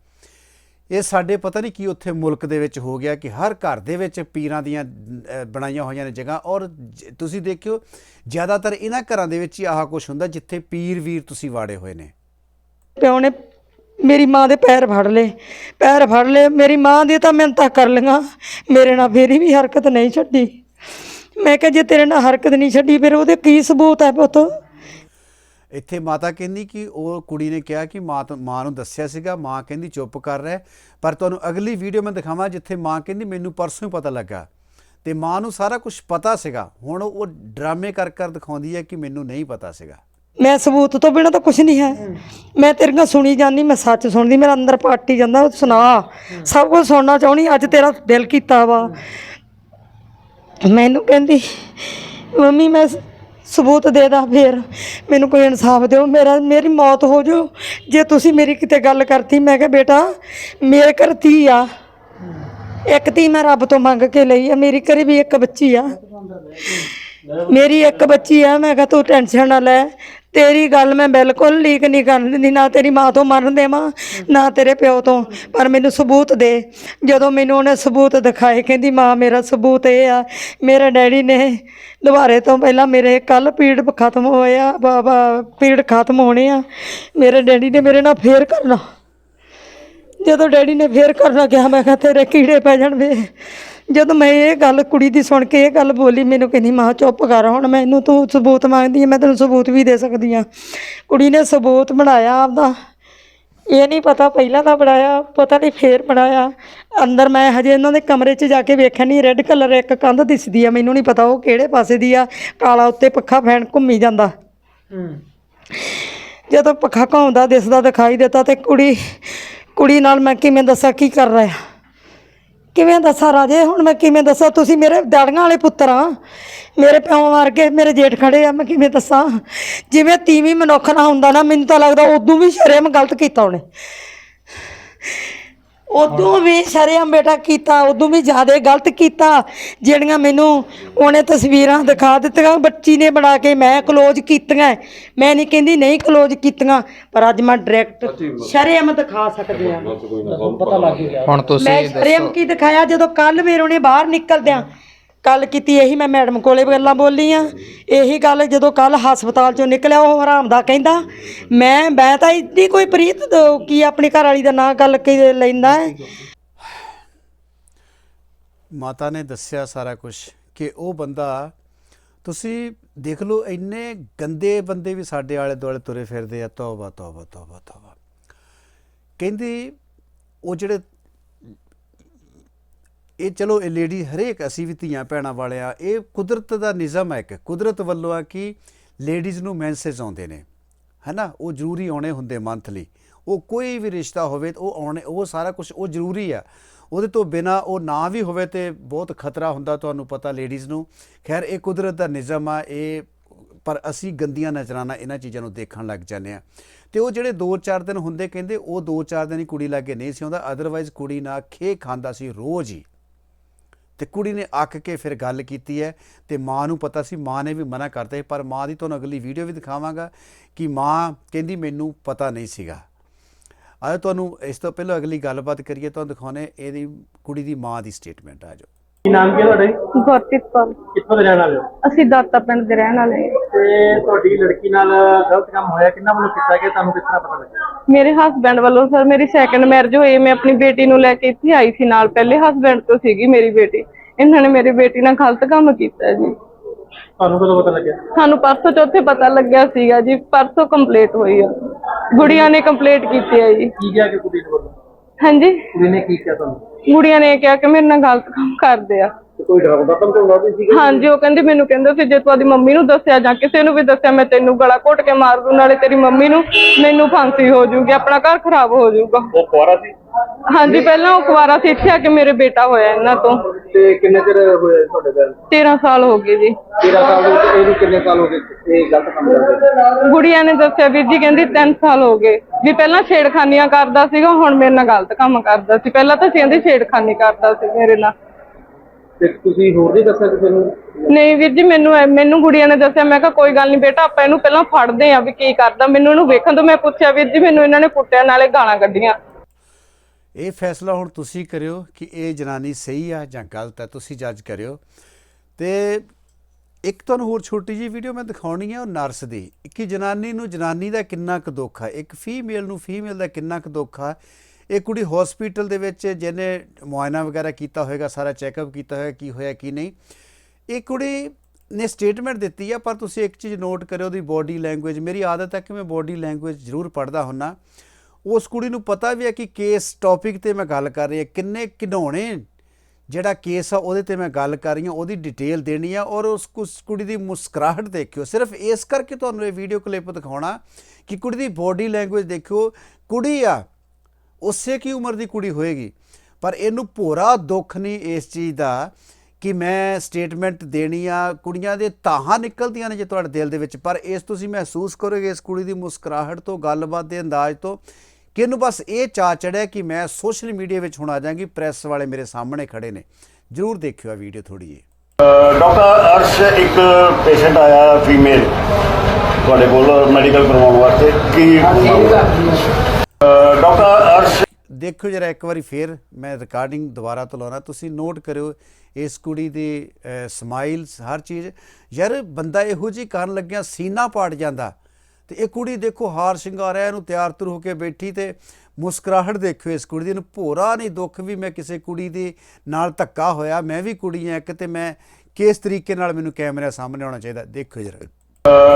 ਇਹ ਸਾਡੇ ਪਤਾ ਨਹੀਂ ਕੀ ਉੱਥੇ ਮੁਲਕ ਦੇ ਵਿੱਚ ਹੋ ਗਿਆ ਕਿ ਹਰ ਘਰ ਦੇ ਵਿੱਚ ਪੀਰਾਂ ਦੀਆਂ ਬਣਾਈਆਂ ਹੋਈਆਂ ਨੇ ਜਗ੍ਹਾ। ਔਰ ਜ- ਤੁਸੀਂ ਦੇਖਿਓ, ਜ਼ਿਆਦਾਤਰ ਇਹਨਾਂ ਘਰਾਂ ਦੇ ਵਿੱਚ ਹੀ ਆਹ ਕੁਝ ਹੁੰਦਾ ਜਿੱਥੇ ਪੀਰ ਵੀਰ ਤੁਸੀਂ ਵਾੜੇ ਹੋਏ ਨੇ। ਪਿਓ ਨੇ ਮੇਰੀ ਮਾਂ ਦੇ ਪੈਰ ਫੜ ਲਏ, ਪੈਰ ਫੜ ਲਏ। ਮੇਰੀ ਮਾਂ ਦੀ ਤਾਂ ਮਿਹਨਤਾਂ ਕਰ ਲਈਆਂ। ਮੇਰੇ ਨਾਲ ਫੇਰੀ ਵੀ ਹਰਕਤ ਨਹੀਂ ਛੱਡੀ। ਮੈਂ ਕਿਹਾ, ਜੇ ਤੇਰੇ ਨਾਲ ਹਰਕਤ ਨਹੀਂ ਛੱਡੀ, ਫਿਰ ਉਹਦੇ ਕੀ ਸਬੂਤ ਹੈ ਪੁੱਤ? ਇੱਥੇ ਮਾਤਾ ਕਹਿੰਦੀ ਕਿ ਉਹ ਕੁੜੀ ਨੇ ਕਿਹਾ ਕਿ ਮਾਂ ਤੋਂ ਮਾਂ ਨੂੰ ਦੱਸਿਆ ਸੀਗਾ, ਮਾਂ ਕਹਿੰਦੀ ਚੁੱਪ ਕਰ ਰਹਿ। ਪਰ ਤੁਹਾਨੂੰ ਅਗਲੀ ਵੀਡੀਓ ਮੈਂ ਦਿਖਾਵਾਂ, ਜਿੱਥੇ ਮਾਂ ਕਹਿੰਦੀ ਮੈਨੂੰ ਪਰਸੋਂ ਹੀ ਪਤਾ ਲੱਗਾ। ਤੇ ਮਾਂ ਨੂੰ ਸਾਰਾ ਕੁਝ ਪਤਾ ਸੀਗਾ। ਹੁਣ ਉਹ ਡਰਾਮੇ ਕਰ ਕਰ ਦਿਖਾਉਂਦੀ ਹੈ ਕਿ ਮੈਨੂੰ ਨਹੀਂ ਪਤਾ ਸੀਗਾ। ਮੈਂ ਸਬੂਤ ਤੋਂ ਬਿਨਾਂ ਤਾਂ ਕੁਝ ਨਹੀਂ ਹੈ। ਮੈਂ ਤੇਰੀਆਂ ਸੁਣੀ ਜਾਂਦੀ ਮੈਂ ਸੱਚ ਸੁਣਦੀ ਮੇਰਾ ਅੰਦਰ ਪਾਟੀ ਜਾਂਦਾ ਸੁਣਾ। ਸਭ ਕੁਝ ਸੁਣਨਾ ਚਾਹੁੰਦੀ ਅੱਜ ਤੇਰਾ ਦਿਲ ਕੀਤਾ ਵਾ। ਮੈਨੂੰ ਕਹਿੰਦੀ ਮੰਮੀ ਮੈਂ ਸਬੂਤ ਦੇ ਦਾਂ ਫੇਰ। ਮੈਨੂੰ ਕੋਈ ਇਨਸਾਫ ਦਿਓ ਮੇਰਾ ਮੇਰੀ ਮੌਤ ਹੋ ਜਾਓ ਜੇ ਤੁਸੀਂ ਮੇਰੀ ਕਿਤੇ ਗੱਲ ਕਰਤੀ ਮੈਂ ਕਿਹਾ ਬੇਟਾ ਮੇਰੇ ਘਰ ਧੀ ਆ। ਇੱਕ ਧੀ ਮੈਂ ਰੱਬ ਤੋਂ ਮੰਗ ਕੇ ਲਈ ਆ ਮੇਰੀ ਘਰੇ ਵੀ ਇੱਕ ਬੱਚੀ ਆ। ਮੇਰੀ ਇੱਕ ਬੱਚੀ ਆ ਮੈਂ ਕਿਹਾ ਤੂੰ ਟੈਨਸ਼ਨ ਨਾ ਲੈ। ਤੇਰੀ ਗੱਲ ਮੈਂ ਬਿਲਕੁਲ ਲੀਕ ਨਹੀਂ ਕਰਨ ਦਿੰਦੀ, ਨਾ ਤੇਰੀ ਮਾਂ ਤੋਂ ਮਰਨ ਦੇਵਾਂ, ਨਾ ਤੇਰੇ ਪਿਓ ਤੋਂ, ਪਰ ਮੈਨੂੰ ਸਬੂਤ ਦੇ। ਜਦੋਂ ਮੈਨੂੰ ਉਹਨੇ ਸਬੂਤ ਦਿਖਾਏ, ਕਹਿੰਦੀ, ਮਾਂ, ਮੇਰਾ ਸਬੂਤ ਇਹ ਆ, ਮੇਰੇ ਡੈਡੀ ਨੇ ਦੁਬਾਰੇ ਤੋਂ ਪਹਿਲਾਂ ਮੇਰੇ ਕੱਲ ਪੀੜ ਖਤਮ ਹੋਇਆ, ਬਾਬਾ, ਪੀੜ ਖਤਮ ਹੋਣੇ ਆ, ਮੇਰੇ ਡੈਡੀ ਨੇ ਮੇਰੇ ਨਾਲ ਫੇਰ ਕਰਨਾ। ਜਦੋਂ ਡੈਡੀ ਨੇ ਫੇਰ ਕਰਨਾ, ਕਿਹਾ, ਮੈਂ ਕਿਹਾ, ਤੇਰੇ ਕੀੜੇ ਪੈ ਜਾਣਗੇ। ਜਦੋਂ ਮੈਂ ਇਹ ਗੱਲ ਕੁੜੀ ਦੀ ਸੁਣ ਕੇ ਇਹ ਗੱਲ ਬੋਲੀ ਮੈਨੂੰ ਕਹਿੰਦੀ ਮਾਂ ਚੁੱਪ ਕਰ ਹੁਣ ਮੈਨੂੰ ਤੂੰ ਸਬੂਤ ਮੰਗਦੀ ਹੈ ਮੈਂ ਤੈਨੂੰ ਸਬੂਤ ਵੀ ਦੇ ਸਕਦੀ ਆ। ਕੁੜੀ ਨੇ ਸਬੂਤ ਬਣਾਇਆ ਆਪਦਾ। ਇਹ ਨਹੀਂ ਪਤਾ ਪਹਿਲਾਂ ਤਾਂ ਬਣਾਇਆ ਪਤਾ ਨਹੀਂ ਫੇਰ ਬਣਾਇਆ। ਅੰਦਰ ਮੈਂ ਹਜੇ ਇਹਨਾਂ ਦੇ ਕਮਰੇ 'ਚ ਜਾ ਕੇ ਵੇਖਿਆ ਨਹੀਂ ਰੈੱਡ ਕਲਰ ਇੱਕ ਕੰਧ ਦਿਸਦੀ ਆ ਮੈਨੂੰ ਨਹੀਂ ਪਤਾ ਉਹ ਕਿਹੜੇ ਪਾਸੇ ਦੀ ਆ ਕਾਲਾ ਉੱਤੇ ਪੱਖਾ ਫੈਨ ਘੁੰਮੀ ਜਾਂਦਾ। ਜਦੋਂ ਪੱਖਾ ਘੁੰਮਦਾ ਦਿਸਦਾ ਦਿਖਾਈ ਦਿੱਤਾ ਤੇ ਕੁੜੀ ਕੁੜੀ ਨਾਲ ਮੈਂ ਕਿਵੇਂ ਦੱਸਾਂ ਕੀ ਕਰ ਰਿਹਾ? ਕਿਵੇਂ ਦੱਸਾਂ ਰਾਜੇ? ਹੁਣ ਮੈਂ ਕਿਵੇਂ ਦੱਸਾਂ? ਤੁਸੀਂ ਮੇਰੇ ਦਾੜੀਆਂ ਵਾਲੇ ਪੁੱਤਰ ਆ। ਮੇਰੇ ਪਿਓ ਵਰਗੇ, ਮੇਰੇ ਜੇਠ ਖੜੇ ਆ, ਮੈਂ ਕਿਵੇਂ ਦੱਸਾਂ? ਜਿਵੇਂ ਤੀਵੀਂ ਮਨੁੱਖ ਨਾ ਹੁੰਦਾ ਨਾ, ਮੈਨੂੰ ਤਾਂ ਲੱਗਦਾ ਉਦੋਂ ਵੀ ਸ਼ਰੇਮ ਗਲਤ ਕੀਤਾ ਉਹਨੇ। ਉਦੋਂ ਵੀ ਸ਼ਰੇਆਮ ਬੇਟਾ ਕੀਤਾ ਉਦੋਂ ਵੀ ਜ਼ਿਆਦਾ ਗਲਤ ਕੀਤਾ। ਜਿਹੜੀਆਂ ਮੈਨੂੰ ਉਹਨੇ ਤਸਵੀਰਾਂ ਦਿਖਾ ਦਿੱਤੀਆਂ ਬੱਚੀ ਨੇ ਬਣਾ ਕੇ ਮੈਂ ਕਲੋਜ਼ ਕੀਤੀਆਂ। ਮੈਂ ਨਹੀਂ ਕਹਿੰਦੀ ਨਹੀਂ ਕਲੋਜ਼ ਕੀਤੀਆਂ ਪਰ ਅੱਜ ਮੈਂ ਡਾਇਰੈਕਟ ਸ਼ਰੇਆਮ ਦਿਖਾ ਸਕਦੀ ਆ ਹੁਣ ਤੁਸੀਂ ਮੈਂ ਸ਼ਰੇਆਮ ਕੀ ਦਿਖਾਇਆ ਜਦੋਂ ਕੱਲ ਮੇਰੇ ਉਹਨੇ ਬਾਹਰ ਨਿਕਲਦਿਆਂ? ਕੱਲ ਕੀਤੀ, ਇਹੀ ਮੈਂ ਮੈਡਮ ਕੋਲੇ ਗੱਲਾਂ ਬੋਲੀ ਆ ਇਹੀ ਗੱਲ ਜਦੋਂ ਕੱਲ ਹਸਪਤਾਲ ਚੋਂ ਨਿਕਲਿਆ, ਉਹ ਹਰਾਮ ਦਾ ਕਹਿੰਦਾ, ਮੈਂ ਮੈਂ ਤਾਂ ਇੱਦੀ ਕੋਈ ਪ੍ਰੀਤ, ਦੋ- ਕੀ ਆਪਣੀ ਘਰ ਵਾਲੀ ਦਾ ਨਾਂ ਗੱਲ ਕੀ ਲੈਂਦਾ ਹੈ? ਮਾਤਾ ਨੇ ਦੱਸਿਆ ਸਾਰਾ ਕੁਝ ਕਿ ਉਹ ਬੰਦਾ, ਤੁਸੀਂ ਦੇਖ ਲਓ, ਇੰਨੇ ਗੰਦੇ ਬੰਦੇ ਵੀ ਸਾਡੇ ਆਲੇ ਦੁਆਲੇ ਤੁਰੇ ਫਿਰਦੇ ਆ, ਤੌਬਾ ਤੌਬਾ ਤੌਬਾ ਤੌਬਾ। ਕਹਿੰਦੀ, ਉਹ ਜਿਹੜੇ ਇਹ ਚਲੋ ਇਹ ਲੇਡੀ ਹਰੇਕ ਅਸੀਂ ਵੀ ਧੀਆਂ ਭੈਣਾਂ ਵਾਲੇ ਆ, ਇਹ ਕੁਦਰਤ ਦਾ ਨਿਜ਼ਮ ਹੈ ਇੱਕ। ਕੁਦਰਤ ਵੱਲੋਂ ਆ ਕਿ ਲੇਡੀਜ਼ ਨੂੰ ਮੈਂਸੇਜ ਆਉਂਦੇ ਨੇ। ਹੈਨਾ? ਉਹ ਜ਼ਰੂਰੀ ਆਉਣੇ ਹੁੰਦੇ ਮੰਥਲੀ। ਉਹ ਕੋਈ ਵੀ ਰਿਸ਼ਤਾ ਹੋਵੇ ਤਾਂ ਉਹ ਆਉਣੇ, ਉਹ ਸਾਰਾ ਕੁਝ ਉਹ ਜ਼ਰੂਰੀ ਆ। ਉਹਦੇ ਤੋਂ ਬਿਨਾ ਉਹ ਨਾ ਵੀ ਹੋਵੇ ਤੇ ਬਹੁਤ ਖਤਰਾ ਹੁੰਦਾ ਤੁਹਾਨੂੰ ਪਤਾ ਲੇਡੀਜ਼ ਨੂੰ। ਖੈਰ, ਇਹ ਕੁਦਰਤ ਦਾ ਨਿਜ਼ਮ ਆ, ਇਹ ਪਰ ਅਸੀਂ ਗੰਦੀਆਂ ਨਜ਼ਰਾਂ ਨਾਲ ਇਹਨਾਂ ਚੀਜ਼ਾਂ ਨੂੰ ਦੇਖਣ ਲੱਗ ਜਾਂਦੇ ਆ। ਤੇ ਉਹ ਜਿਹੜੇ 2-4 ਦਿਨ ਹੁੰਦੇ ਕਹਿੰਦੇ, ਉਹ 2-4 ਦਿਨ ਹੀ ਕੁੜੀ ਲਾਗੇ ਨਹੀਂ ਸੀ ਆਉਂਦਾ। ਅਦਰਵਾਈਜ਼ ਕੁੜੀ ਨਾਲ ਖੇ ਖਾਂਦਾ ਸੀ, ਰੋਜ਼ ਹੀ। ਤੇ ਕੁੜੀ ਨੇ ਅੱਕ ਕੇ ਫਿਰ ਗੱਲ ਕੀਤੀ ਹੈ ਤੇ ਮਾਂ ਨੂੰ ਪਤਾ ਸੀ ਮਾਂ ਨੇ ਵੀ ਮਨਾ ਕਰਤਾ ਪਰ ਮਾਂ ਦੀ ਤੁਹਾਨੂੰ ਅਗਲੀ ਵੀਡੀਓ ਵੀ ਦਿਖਾਵਾਂਗਾ ਕਿ ਮਾਂ ਕਹਿੰਦੀ ਮੈਨੂੰ ਪਤਾ ਨਹੀਂ ਸੀਗਾ ਆਜੋ ਤੁਹਾਨੂੰ ਇਸ ਤੋਂ ਪਹਿਲਾਂ ਅਗਲੀ ਗੱਲਬਾਤ ਕਰੀਏ ਤੁਹਾਨੂੰ ਦਿਖਾਉਣੇ ਇਹਦੀ ਕੁੜੀ ਦੀ ਮਾਂ ਦੀ ਸਟੇਟਮੈਂਟ ਆ ਜਾਓ ਕੀ ਨਾਮ ਕੀ ਹੈ ਤੁਹਾਡਾ ਜੀ? ਗੁਰਪ੍ਰੀਤ ਕੌਰ ਕਿੱਥੋਂ ਦੇ ਰਹਿਣ ਵਾਲੇ ਹੋ ਅਸੀਂ ਦਾਤਾ ਪਿੰਡ ਦੇ ਰਹਿਣ ਵਾਲੇ ਹਾਂ। ਤੇ ਤੁਹਾਡੀ ਲੜਕੀ ਨਾਲ ਗਲਤ ਕੰਮ ਹੋਇਆ ਕਿੰਨਾ ਵੱਲੋਂ ਕੀਤਾ ਗਿਆ ਤੁਹਾਨੂੰ ਕਿਸ ਤਰ੍ਹਾਂ ਪਤਾ ਲੱਗਿਆ? ਮੇਰੇ ਹਸਬੰਡ ਵੱਲੋਂ ਸਰ ਮੇਰੀ ਸੈਕੰਡ ਮੈਰਿਜ ਹੋਈ ਮੈਂ ਆਪਣੀ ਬੇਟੀ ਨੂੰ ਲੈ ਕੇ ਇੱਥੇ ਆਈ ਸੀ ਨਾਲ ਪਹਿਲੇ ਹਸਬੰਡ ਤੋਂ ਸੀਗੀ ਮੇਰੀ ਬੇਟੀ। ਇਹਨਾਂ ਨੇ ਮੇਰੀ ਬੇਟੀ ਨਾਲ ਗਲਤ ਕੰਮ ਕੀਤਾ ਜੀ। ਤੁਹਾਨੂੰ ਕਦੋਂ ਪਤਾ ਲੱਗਿਆ? ਸਾਨੂੰ ਪਰਸੋਂ ਚੌਥੇ ਪਤਾ ਲੱਗਿਆ ਸੀਗਾ ਜੀ ਪਰਸੋਂ ਕੰਪਲੀਟ ਹੋਈ ਆ। ਗੁੜੀਆਂ ਨੇ ਕੰਪਲੀਟ ਕੀਤੀ ਹੈ ਜੀ। ਕੀ ਕਿਹਾ ਕਿ ਕੁੜੀ ਨੇ ਬੋਲੋ ਹਾਂਜੀ? ਕੁੜੀ ਨੇ ਕੀ ਕਿਹਾ ਤੁਹਾਨੂੰ? ਗੁੜੀਆਂ ਨੇ ਕਿਹਾ ਕਿ ਮੇਰੇ ਨਾਲ ਗਲਤ ਕੰਮ ਕਰਦੇ ਆ। ਕੋਈ ਡਰਾਉਂਦਾ ਤਾਂ ਤੁਹਾਨੂੰ ਲੱਗਦਾ ਸੀ ਹਾਂਜੀ ਉਹ ਕਹਿੰਦੀ ਮੈਨੂੰ ਕਹਿੰਦਾ ਸੀ ਜੇ ਤੂੰ ਆਦੀ ਮੰਮੀ ਨੂੰ ਦੱਸਿਆ ਜਾਂ ਕਿਸੇ ਨੂੰ ਵੀ ਦੱਸਿਆ ਮੈਂ ਤੈਨੂੰ ਗਲਾ ਘੁੱਟ ਕੇ ਮਾਰ ਦੂੰ ਨਾਲੇ ਤੇਰੀ ਮੰਮੀ ਨੂੰ ਮੈਨੂੰ ਫਾਂਸੀ ਹੋ ਜਾਊਗੀ ਆਪਣਾ ਘਰ ਖਰਾਬ ਹੋ ਜਾਊਗਾ। ਉਹ ਕੁਆਰਾ ਸੀ? ਹਾਂਜੀ ਪਹਿਲਾਂ ਉਹ ਕੁਵਾਰਾ ਸੀ ਇੱਥੇ ਆ ਕੇ ਮੇਰੇ ਬੇਟਾ ਹੋਇਆ ਇਹਨਾਂ ਤੋਂ। ਤੇ ਕਿੰਨੇ ਚਿਰ ਹੋਇਆ ਤੁਹਾਡੇ ਘਰ? 13 ਸਾਲ ਹੋ ਗਏ ਜੀ। 13 ਸਾਲ ਦੇ ਵਿੱਚ ਇਹਨੂੰ ਕਿੰਨੇ ਸਾਲ ਹੋ ਗਏ ਇਹ ਗਲਤ ਕੰਮ ਕਰਦੇ? ਗੁੜੀਆ ਨੇ ਦੱਸਿਆ ਵੀਰ ਜੀ ਕਹਿੰਦੀ 3 ਸਾਲ ਹੋ ਗਏ। ਵੀ ਪਹਿਲਾਂ ਛੇੜਖਾਨੀਆਂ ਕਰਦਾ ਸੀਗਾ ਹੁਣ ਮੇਰੇ ਨਾਲ ਗਲਤ ਕੰਮ ਕਰਦਾ ਸੀ। ਪਹਿਲਾਂ ਤਾਂ ਕਹਿੰਦੀ ਛੇੜਖਾਨੀ ਕਰਦਾ ਸੀ ਮੇਰੇ ਨਾਲ। ਤੇ ਤੁਸੀਂ ਹੋਰ ਨਹੀਂ ਦੱਸਿਆ ਕਿਸੇ ਨੂੰ? ਨਹੀਂ ਵੀਰ ਜੀ ਮੈਨੂੰ ਐ- ਮੈਨੂੰ ਗੁੜੀਆ ਨੇ ਦੱਸਿਆ ਮੈਂ ਕਿਹਾ ਕੋਈ ਗੱਲ ਨਹੀਂ ਬੇਟਾ ਆਪਾਂ ਇਹਨੂੰ ਪਹਿਲਾਂ ਫੜਦੇ ਆ ਵੀ ਕੀ ਕਰਦਾ। ਮੈਨੂੰ ਇਹਨੂੰ ਵੇਖਣ ਤੋਂ ਮੈਂ ਪੁੱਛਿਆ ਵੀਰ ਜੀ ਮੈਨੂੰ ਇਹਨਾਂ ਨੇ ਕੁੱਟਿਆ ਨਾਲੇ ਗਾਲਾਂ ਕੱਢੀਆਂ। ਇਹ ਫੈਸਲਾ ਹੁਣ ਤੁਸੀਂ ਕਰਿਓ ਕਿ ਇਹ ਜਨਾਨੀ ਸਹੀ ਆ ਜਾਂ ਗਲਤ ਹੈ ਤੁਸੀਂ ਜੱਜ ਕਰਿਓ। ਤੇ ਇੱਕ ਤੁਹਾਨੂੰ ਹੋਰ ਛੋਟੀ ਜੀ ਵੀਡੀਓ ਮੈਂ ਦਿਖਾਉਣੀ ਹੈ ਉਹ ਨਰਸ ਦੀ ਕਿ ਜਨਾਨੀ ਨੂੰ ਜਨਾਨੀ ਦਾ ਕਿੰਨਾ ਕੁ ਦੁੱਖ ਹੈ ਇੱਕ ਫੀਮੇਲ ਨੂੰ ਫੀਮੇਲ ਦਾ ਕਿੰਨਾ ਕੁ ਦੁੱਖ ਹੈ ਇਹ ਕੁੜੀ ਹਸਪੀਟਲ ਦੇ ਵਿੱਚ ਜਿਹਨੇ ਮੁਆਇਨਾ ਵਗੈਰਾ ਕੀਤਾ ਹੋਏਗਾ, ਸਾਰਾ ਚੈੱਕਅਪ ਕੀਤਾ ਹੋਇਆ, ਕੀ ਹੋਇਆ, ਕੀ ਨਹੀਂ, ਇਹ ਕੁੜੀ ਨੇ ਸਟੇਟਮੈਂਟ ਦਿੱਤੀ ਆ, ਪਰ ਤੁਸੀਂ ਇੱਕ ਚੀਜ਼ ਨੋਟ ਕਰਿਓ ਉਹਦੀ ਬੋਡੀ ਲੈਂਗੁਏਜ ਮੇਰੀ ਆਦਤ ਹੈ ਕਿ ਮੈਂ ਬੋਡੀ ਲੈਂਗੁਏਜ ਜ਼ਰੂਰ ਪੜ੍ਹਦਾ ਹੁੰਨਾ। ਉਸ ਕੁੜੀ ਨੂੰ ਪਤਾ ਵੀ ਹੈ ਕਿ ਕੇਸ ਟੌਪਿਕ ਤੇ ਮੈਂ ਗੱਲ ਕਰ ਰਹੀ ਹਾਂ। ਕਿੰਨੇ ਘਿਨੌਣੇ ਜਿਹੜਾ ਕੇਸ ਆ, ਉਹਦੇ ਤੇ ਮੈਂ ਗੱਲ ਕਰ ਰਹੀ ਹਾਂ, ਉਹਦੀ ਡਿਟੇਲ ਦੇਣੀ ਆ ਔਰ ਉਸ ਉਸ ਕੁੜੀ ਦੀ ਮੁਸਕਰਾਹਟ ਦੇਖਿਓ। ਸਿਰਫ ਇਸ ਕਰਕੇ ਤੁਹਾਨੂੰ ਇਹ ਵੀਡੀਓ ਕਲਿੱਪ ਦਿਖਾਉਣਾ ਕਿ ਕੁੜੀ ਦੀ ਬੋਡੀ ਲੈਂਗੁਏਜ ਦੇਖਿਓ। ਕੁੜੀ ਆ ਉਸੇ ਕੀ ਉਮਰ ਦੀ ਕੁੜੀ ਹੋਏਗੀ? ਪਰ ਇਹਨੂੰ ਭੋਰਾ ਦੁੱਖ ਨਹੀਂ ਇਸ ਚੀਜ਼ ਦਾ ਕਿ ਮੈਂ ਸਟੇਟਮੈਂਟ ਦੇਣੀ ਆ ਕੁੜੀਆਂ ਦੇ ਤਾਹਾਂ ਨਿਕਲਦੀਆਂ ਨੇ ਜੇ ਤੁਹਾਡੇ ਦਿਲ ਦੇ ਵਿੱਚ। ਪਰ ਇਸ ਤੁਸੀਂ ਮਹਿਸੂਸ ਕਰੋਗੇ ਇਸ ਕੁੜੀ ਦੀ ਮੁਸਕਰਾਹਟ ਤੋਂ ਗੱਲਬਾਤ ਦੇ ਅੰਦਾਜ਼ ਤੋਂ ਕਿ ਇਹਨੂੰ ਬਸ ਇਹ ਚਾ ਚੜਿਆ ਕਿ ਮੈਂ ਸੋਸ਼ਲ ਮੀਡੀਆ ਵਿੱਚ ਹੁਣ ਆ ਜਾਾਂਗੀ ਪ੍ਰੈਸ ਵਾਲੇ ਮੇਰੇ ਸਾਹਮਣੇ ਖੜੇ ਨੇ। ਜਰੂਰ ਦੇਖਿਓ ਆ ਵੀਡੀਓ ਥੋੜੀ ਜਿਹੀ। ਡਾਕਟਰ ਅਰਸ਼ ਇੱਕ ਪੇਸ਼ੈਂਟ ਆਇਆ ਫੀਮੇਲ। ਤੁਹਾਡੇ ਕੋਲ ਮੈਡੀਕਲ ਕਰਵਾਉਣ ਵਾਸਤੇ। ਕੀ ਡਾਕਟਰ ਅਰਸ਼ ਦੇਖੋ ਜਰਾ ਇੱਕ ਵਾਰੀ ਫੇਰ ਮੈਂ ਰਿਕਾਰਡਿੰਗ ਦੁਬਾਰਾ ਤੋਂ ਲਾਉਣਾ। ਤੁਸੀਂ ਨੋਟ ਕਰਿਓ ਇਸ ਕੁੜੀ ਦੀ ਸਮਾਈਲਸ ਹਰ ਚੀਜ਼। ਯਾਰ ਬੰਦਾ ਇਹੋ ਜੀ ਕਰਨ ਲੱਗਿਆ ਸੀਨਾ ਪਾੜ ਜਾਂਦਾ। ਤੇ ਇਹ ਕੁੜੀ ਦੇਖੋ ਹਾਰ ਸ਼ਿੰਗਾਰ ਹੈ ਇਹਨੂੰ ਤਿਆਰ ਤੁਰ ਹੋ ਕੇ ਬੈਠੀ ਤੇ ਮੁਸਕਰਾਹਟ ਦੇਖਿਓ ਇਸ ਕੁੜੀ ਦੀ। ਇਹਨੂੰ ਭੋਰਾ ਨਹੀਂ ਦੁੱਖ ਵੀ ਮੈਂ ਕਿਸੇ ਕੁੜੀ ਦੇ ਨਾਲ ਧੱਕਾ ਹੋਇਆ। ਮੈਂ ਵੀ ਕੁੜੀ ਹਾਂ ਇੱਕ ਤੇ ਮੈਂ ਕਿਸ ਤਰੀਕੇ ਨਾਲ ਮੈਨੂੰ ਕੈਮਰੇ ਸਾਹਮਣੇ ਆਉਣਾ ਚਾਹੀਦਾ। ਦੇਖੋ ਜਰਾ।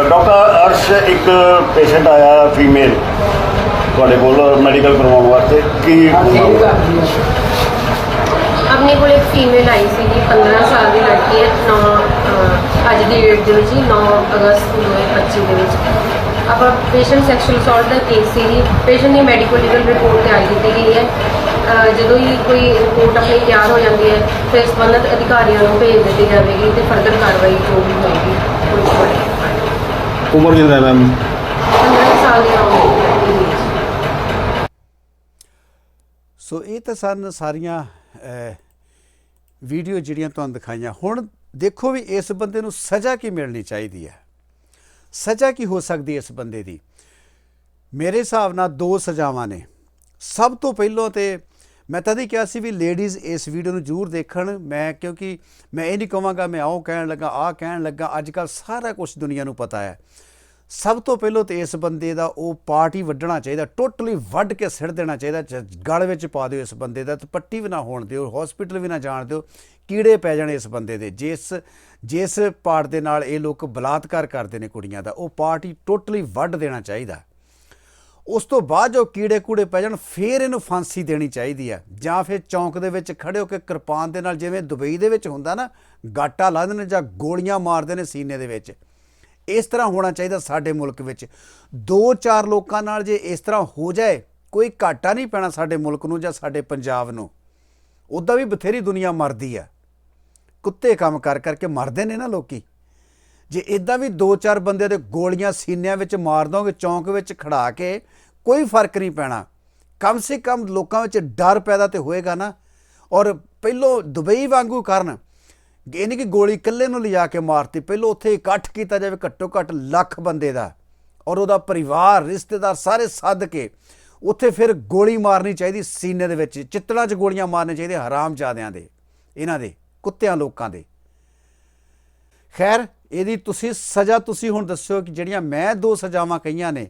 ਡਾਕਟਰ ਅਰਸ਼ ਇੱਕ ਪੇਸ਼ੈਂਟ ਆਇਆ ਫੀਮੇਲ ਤੁਹਾਡੇ ਕੋਲ ਮੈਡੀਕਲ ਕਰਵਾਉਣ ਵਾਸਤੇ ਕੀ ਫੀਮੇਲ ਆਈ ਸੀ ਜੀ 15 ਸਾਲ ਦੀ ਲੜਕੀ ਹੈ 9 ਅੱਜ ਦੀ ਡੇਟ ਦੇ ਵਿੱਚ ਜੀ 9 ਅਗਸਤ 2025 ਦੇ ਵਿੱਚ। ਆਪਾਂ ਪੇਸ਼ੈਂਟ ਸੈਕਸ਼ੂਅਲ ਅਸੌਲਟ ਦਾ ਕੇਸ ਸੀ ਜੀ ਪੇਸ਼ੈਂਟ ਦੀ ਮੈਡੀਕਲ ਲੀਗਲ ਰਿਪੋਰਟ ਤਿਆਰ ਕੀਤੀ ਗਈ ਹੈ। ਜਦੋਂ ਹੀ ਕੋਈ ਰਿਪੋਰਟ ਆਪਣੀ ਤਿਆਰ ਹੋ ਜਾਂਦੀ ਹੈ ਫਿਰ ਸੰਬੰਧਿਤ ਅਧਿਕਾਰੀਆਂ ਨੂੰ ਭੇਜ ਦਿੱਤੀ ਜਾਵੇਗੀ ਤੇ ਫਰਦਰ ਕਾਰਵਾਈ ਜੋ ਵੀ ਹੋਏਗੀ ਉਮਰ ਕਿੰਨਾ ਮੈਮ? 15 ਸਾਲ ਦੀ ਲੜਕੀ ਹੈ ਸੋ ਇਹ ਤਾਂ ਸਨ ਸਾਰੀਆਂ ਵੀਡੀਓ ਜਿਹੜੀਆਂ ਤੁਹਾਨੂੰ ਦਿਖਾਈਆਂ। ਹੁਣ ਦੇਖੋ ਵੀ ਇਸ ਬੰਦੇ ਨੂੰ ਸਜ਼ਾ ਕੀ ਮਿਲਣੀ ਚਾਹੀਦੀ ਹੈ? ਸਜ਼ਾ ਕੀ ਹੋ ਸਕਦੀ ਹੈ ਇਸ ਬੰਦੇ ਦੀ? ਮੇਰੇ ਹਿਸਾਬ ਨਾਲ ਦੋ ਸਜ਼ਾਵਾਂ ਨੇ। ਸਭ ਤੋਂ ਪਹਿਲਾਂ ਤੇ ਮੈਂ ਤਦ ਹੀ ਕਿਹਾ ਸੀ ਵੀ ਲੇਡੀਜ਼ ਇਸ ਵੀਡੀਓ ਨੂੰ ਜ਼ਰੂਰ ਦੇਖਣ। ਮੈਂ ਕਿਉਂਕਿ ਮੈਂ ਇਹ ਨਹੀਂ ਕਹਾਂਗਾ, ਮੈਂ ਆਓ ਕਹਿਣ ਲੱਗਾ ਆ ਕਹਿਣ ਲੱਗਾ। ਅੱਜ ਕੱਲ ਸਾਰਾ ਕੁਝ ਦੁਨੀਆ ਨੂੰ ਪਤਾ ਹੈ। ਸਭ ਤੋਂ ਪਹਿਲਾਂ ਤੇ ਇਸ ਬੰਦੇ ਦਾ ਉਹ ਪਾਰਟੀ ਵੱਢਣਾ ਚਾਹੀਦਾ, ਟੋਟਲੀ ਵੱਢ ਕੇ ਸਿੱਟ ਦੇਣਾ ਚਾਹੀਦਾ, ਚ- ਗਲ ਵਿੱਚ ਪਾ ਦਿਓ ਇਸ ਬੰਦੇ ਦਾ ਤੇ ਪੱਟੀ ਵੀ ਨਾ ਹੋਣ ਦਿਓ ਹਸਪੀਟਲ ਵੀ ਨਾ ਜਾਣ ਦਿਓ, ਕੀੜੇ ਪੈ ਜਾਣ ਇਸ ਬੰਦੇ ਦੇ, ਜਿਸ ਜਿਸ ਪਾਰਟ ਦੇ ਨਾਲ ਇਹ ਲੋਕ ਬਲਾਤਕਾਰ ਕਰਦੇ ਨੇ ਕੁੜੀਆਂ ਦਾ, ਉਹ ਪਾਰਟੀ ਟੋਟਲੀ ਵੱਢ ਦੇਣਾ ਚਾਹੀਦਾ। ਉਸ ਤੋਂ ਬਾਅਦ ਜੋ ਕੀੜੇ ਕੂੜੇ ਪੈ ਜਾਣ, ਫੇਰ ਇਹਨੂੰ ਫਾਂਸੀ ਦੇਣੀ ਚਾਹੀਦੀ ਹੈ ਜਾਂ ਫਿਰ ਚੌਂਕ ਦੇ ਵਿੱਚ ਖੜੇ ਹੋ ਕੇ ਕਿਰਪਾਨ ਦੇ ਨਾਲ ਜਿਵੇਂ ਦੁਬਈ ਦੇ ਵਿੱਚ ਹੁੰਦਾ ਨਾ, ਗਾਟਾ ਲਾ ਦਿੰਦੇ ਨੇ ਜਾਂ ਗੋਲੀਆਂ ਮਾਰਦੇ ਨੇ ਸੀਨੇ ਦੇ ਵਿੱਚ ਇਸ ਤਰ੍ਹਾਂ ਹੋਣਾ ਚਾਹੀਦਾ ਸਾਡੇ ਮੁਲਕ ਵਿੱਚ। ਦੋ ਚਾਰ ਲੋਕਾਂ ਨਾਲ ਜੇ ਇਸ ਤਰ੍ਹਾਂ ਹੋ ਜਾਏ, ਕੋਈ ਘਾਟਾ ਨਹੀਂ ਪੈਣਾ ਸਾਡੇ ਮੁਲਕ ਨੂੰ ਜਾਂ ਸਾਡੇ ਪੰਜਾਬ ਨੂੰ। ਉੱਦਾਂ ਵੀ ਬਥੇਰੀ ਦੁਨੀਆ ਮਰਦੀ ਆ ਕੁੱਤੇ ਕੰਮ ਕਰ ਕਰਕੇ ਮਰਦੇ ਨੇ ਨਾ ਲੋਕੀ। ਜੇ ਇਦਾਂ ਵੀ ਦੋ ਚਾਰ ਬੰਦੇ ਦੇ ਗੋਲੀਆਂ ਸੀਨਿਆਂ ਵਿੱਚ ਮਾਰ ਦੋਗੇ, ਚੌਂਕ ਵਿੱਚ ਖੜਾ ਕੇ ਕੋਈ ਫ਼ਰਕ ਨਹੀਂ ਪੈਣਾ। ਕਮ ਸੇ ਕਮ ਲੋਕਾਂ ਵਿੱਚ ਡਰ ਪੈਦਾ ਤੇ ਹੋਏਗਾ ਨਾ। ਔਰ ਪਹਿਲੋਂ ਦੁਬਈ ਵਾਂਗੂ ਕਰਨ ਇਹ ਨਹੀਂ ਕਿ ਗੋਲੀ ਇਕੱਲੇ ਨੂੰ ਲਿਜਾ ਕੇ ਮਾਰਤੀ, ਪਹਿਲਾਂ ਉੱਥੇ ਇਕੱਠ ਕੀਤਾ ਜਾਵੇ, ਘੱਟੋ ਘੱਟ ਲੱਖ ਬੰਦੇ ਦਾ ਔਰ ਉਹਦਾ ਪਰਿਵਾਰ, ਰਿਸ਼ਤੇਦਾਰ ਸਾਰੇ ਸੱਦ ਕੇ ਉੱਥੇ ਫਿਰ ਗੋਲੀ ਮਾਰਨੀ ਚਾਹੀਦੀ ਸੀਨੇ ਦੇ ਵਿੱਚ, ਚਿੱਤੜਾਂ 'ਚ ਗੋਲੀਆਂ ਮਾਰਨੇ ਚਾਹੀਦੇ ਹਰਾਮਜ਼ਾਦਿਆਂ ਦੇ, ਇਹਨਾਂ ਦੇ, ਕੁੱਤਿਆਂ ਲੋਕਾਂ ਦੇ। ਖੈਰ, ਇਹਦੀ ਤੁਸੀਂ ਸਜ਼ਾ ਤੁਸੀਂ ਹੁਣ ਦੱਸਿਓ ਕਿ ਜਿਹੜੀਆਂ ਮੈਂ ਦੋ ਸਜ਼ਾਵਾਂ ਕਹੀਆਂ ਨੇ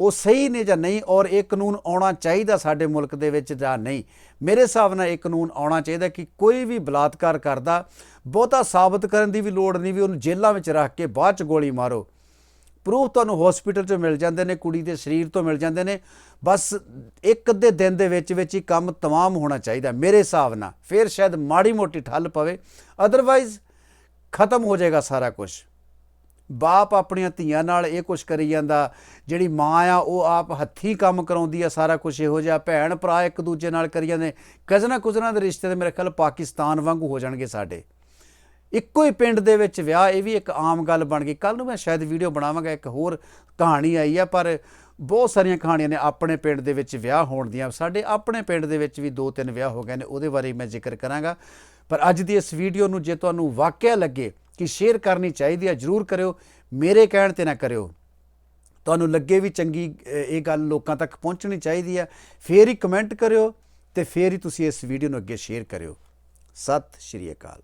ਉਹ ਸਹੀ ਨੇ ਜਾਂ ਨਹੀਂ, ਔਰ ਇਹ ਕਾਨੂੰਨ ਆਉਣਾ ਚਾਹੀਦਾ ਸਾਡੇ ਮੁਲਕ ਦੇ ਵਿੱਚ ਜਾਂ ਨਹੀਂ। ਮੇਰੇ ਹਿਸਾਬ ਨਾਲ ਇਹ ਕਾਨੂੰਨ ਆਉਣਾ ਚਾਹੀਦਾ ਕਿ ਕੋਈ ਵੀ ਬਲਾਤਕਾਰ ਕਰਦਾ, ਬਹੁਤਾ ਸਾਬਤ ਕਰਨ ਦੀ ਵੀ ਲੋੜ ਨਹੀਂ, ਵੀ ਉਹਨੂੰ ਜੇਲ੍ਹਾਂ ਵਿੱਚ ਰੱਖ ਕੇ ਬਾਅਦ ਚ ਗੋਲੀ ਮਾਰੋ। ਪ੍ਰੂਫ ਤੁਹਾਨੂੰ ਹਸਪੀਟਲ 'ਚ ਮਿਲ ਜਾਂਦੇ ਨੇ, ਕੁੜੀ ਦੇ ਸਰੀਰ ਤੋਂ ਮਿਲ ਜਾਂਦੇ ਨੇ। ਬਸ ਇੱਕ ਅੱਧੇ ਦਿਨ ਦੇ ਵਿੱਚ ਵਿੱਚ ਹੀ ਕੰਮ ਤਮਾਮ ਹੋਣਾ ਚਾਹੀਦਾ, ਮੇਰੇ ਹਿਸਾਬ ਨਾਲ। ਫਿਰ ਸ਼ਾਇਦ ਮਾੜੀ ਮੋਟੀ ਠੱਲ ਪਵੇ ਅਦਰਵਾਈਜ਼ ਖਤਮ ਹੋ ਜਾਏਗਾ ਸਾਰਾ ਕੁਝ ਬਾਪ ਆਪਣੀਆਂ ਧੀਆਂ ਨਾਲ ਇਹ ਕੁਝ ਕਰੀ ਜਾਂਦਾ। ਜਿਹੜੀ ਮਾਂ ਆ, ਉਹ ਆਪ ਹੱਥੀਂ ਕੰਮ ਕਰਾਉਂਦੀ ਆ, ਸਾਰਾ ਕੁਝ ਇਹੋ ਜਿਹਾ ਭੈਣ ਭਰਾ ਇੱਕ ਦੂਜੇ ਨਾਲ ਕਰੀ ਜਾਂਦੇ। ਕਜ਼ਨਾ ਕੁਜ਼ਨਾ ਦੇ ਰਿਸ਼ਤੇ ਤੇ ਮੇਰੇ ਖਿਆਲ ਪਾਕਿਸਤਾਨ ਵਾਂਗੂ ਹੋ ਜਾਣਗੇ ਸਾਡੇ। ਇੱਕੋ ਹੀ ਪਿੰਡ ਦੇ ਵਿੱਚ ਵਿਆਹ, ਇਹ ਵੀ ਇੱਕ ਆਮ ਗੱਲ ਬਣ ਗਈ। ਕੱਲ ਨੂੰ ਮੈਂ ਸ਼ਾਇਦ ਵੀਡੀਓ ਬਣਾਵਾਂਗਾ, ਇੱਕ ਹੋਰ ਕਹਾਣੀ ਆਈ ਆ, ਪਰ ਬਹੁਤ ਸਾਰੀਆਂ ਕਹਾਣੀਆਂ ਨੇ ਆਪਣੇ ਪਿੰਡ ਦੇ ਵਿੱਚ ਵਿਆਹ ਹੋਣ ਦੀਆਂ। ਸਾਡੇ ਆਪਣੇ ਪਿੰਡ ਦੇ ਵਿੱਚ ਵੀ ਦੋ ਤਿੰਨ ਵਿਆਹ ਹੋ ਗਏ ਨੇ, ਉਹਦੇ ਬਾਰੇ ਮੈਂ ਜ਼ਿਕਰ ਕਰਾਂਗਾ। ਪਰ ਅੱਜ ਦੀ ਇਸ ਵੀਡੀਓ ਨੂੰ ਜੇ ਤੁਹਾਨੂੰ ਵਾਕਿਆ ਲੱਗੇ ਕਿ ਸ਼ੇਅਰ ਕਰਨੀ ਚਾਹੀਦੀ ਹੈ ਜਰੂਰ ਕਰਿਓ, ਮੇਰੇ ਕਹਿਣ ਤੇ ਨਾ ਕਰਿਓ। ਤੁਹਾਨੂੰ ਲੱਗੇ ਵੀ ਚੰਗੀ ਇਹ ਗੱਲ ਲੋਕਾਂ ਤੱਕ ਪਹੁੰਚਣੀ ਚਾਹੀਦੀ ਹੈ ਫੇਰ ਹੀ ਕਮੈਂਟ ਕਰਿਓ ਤੇ ਫੇਰ ਹੀ ਤੁਸੀਂ ਇਸ ਵੀਡੀਓ ਨੂੰ ਅੱਗੇ ਸ਼ੇਅਰ ਕਰਿਓ। ਸਤਿ ਸ਼੍ਰੀ ਅਕਾਲ।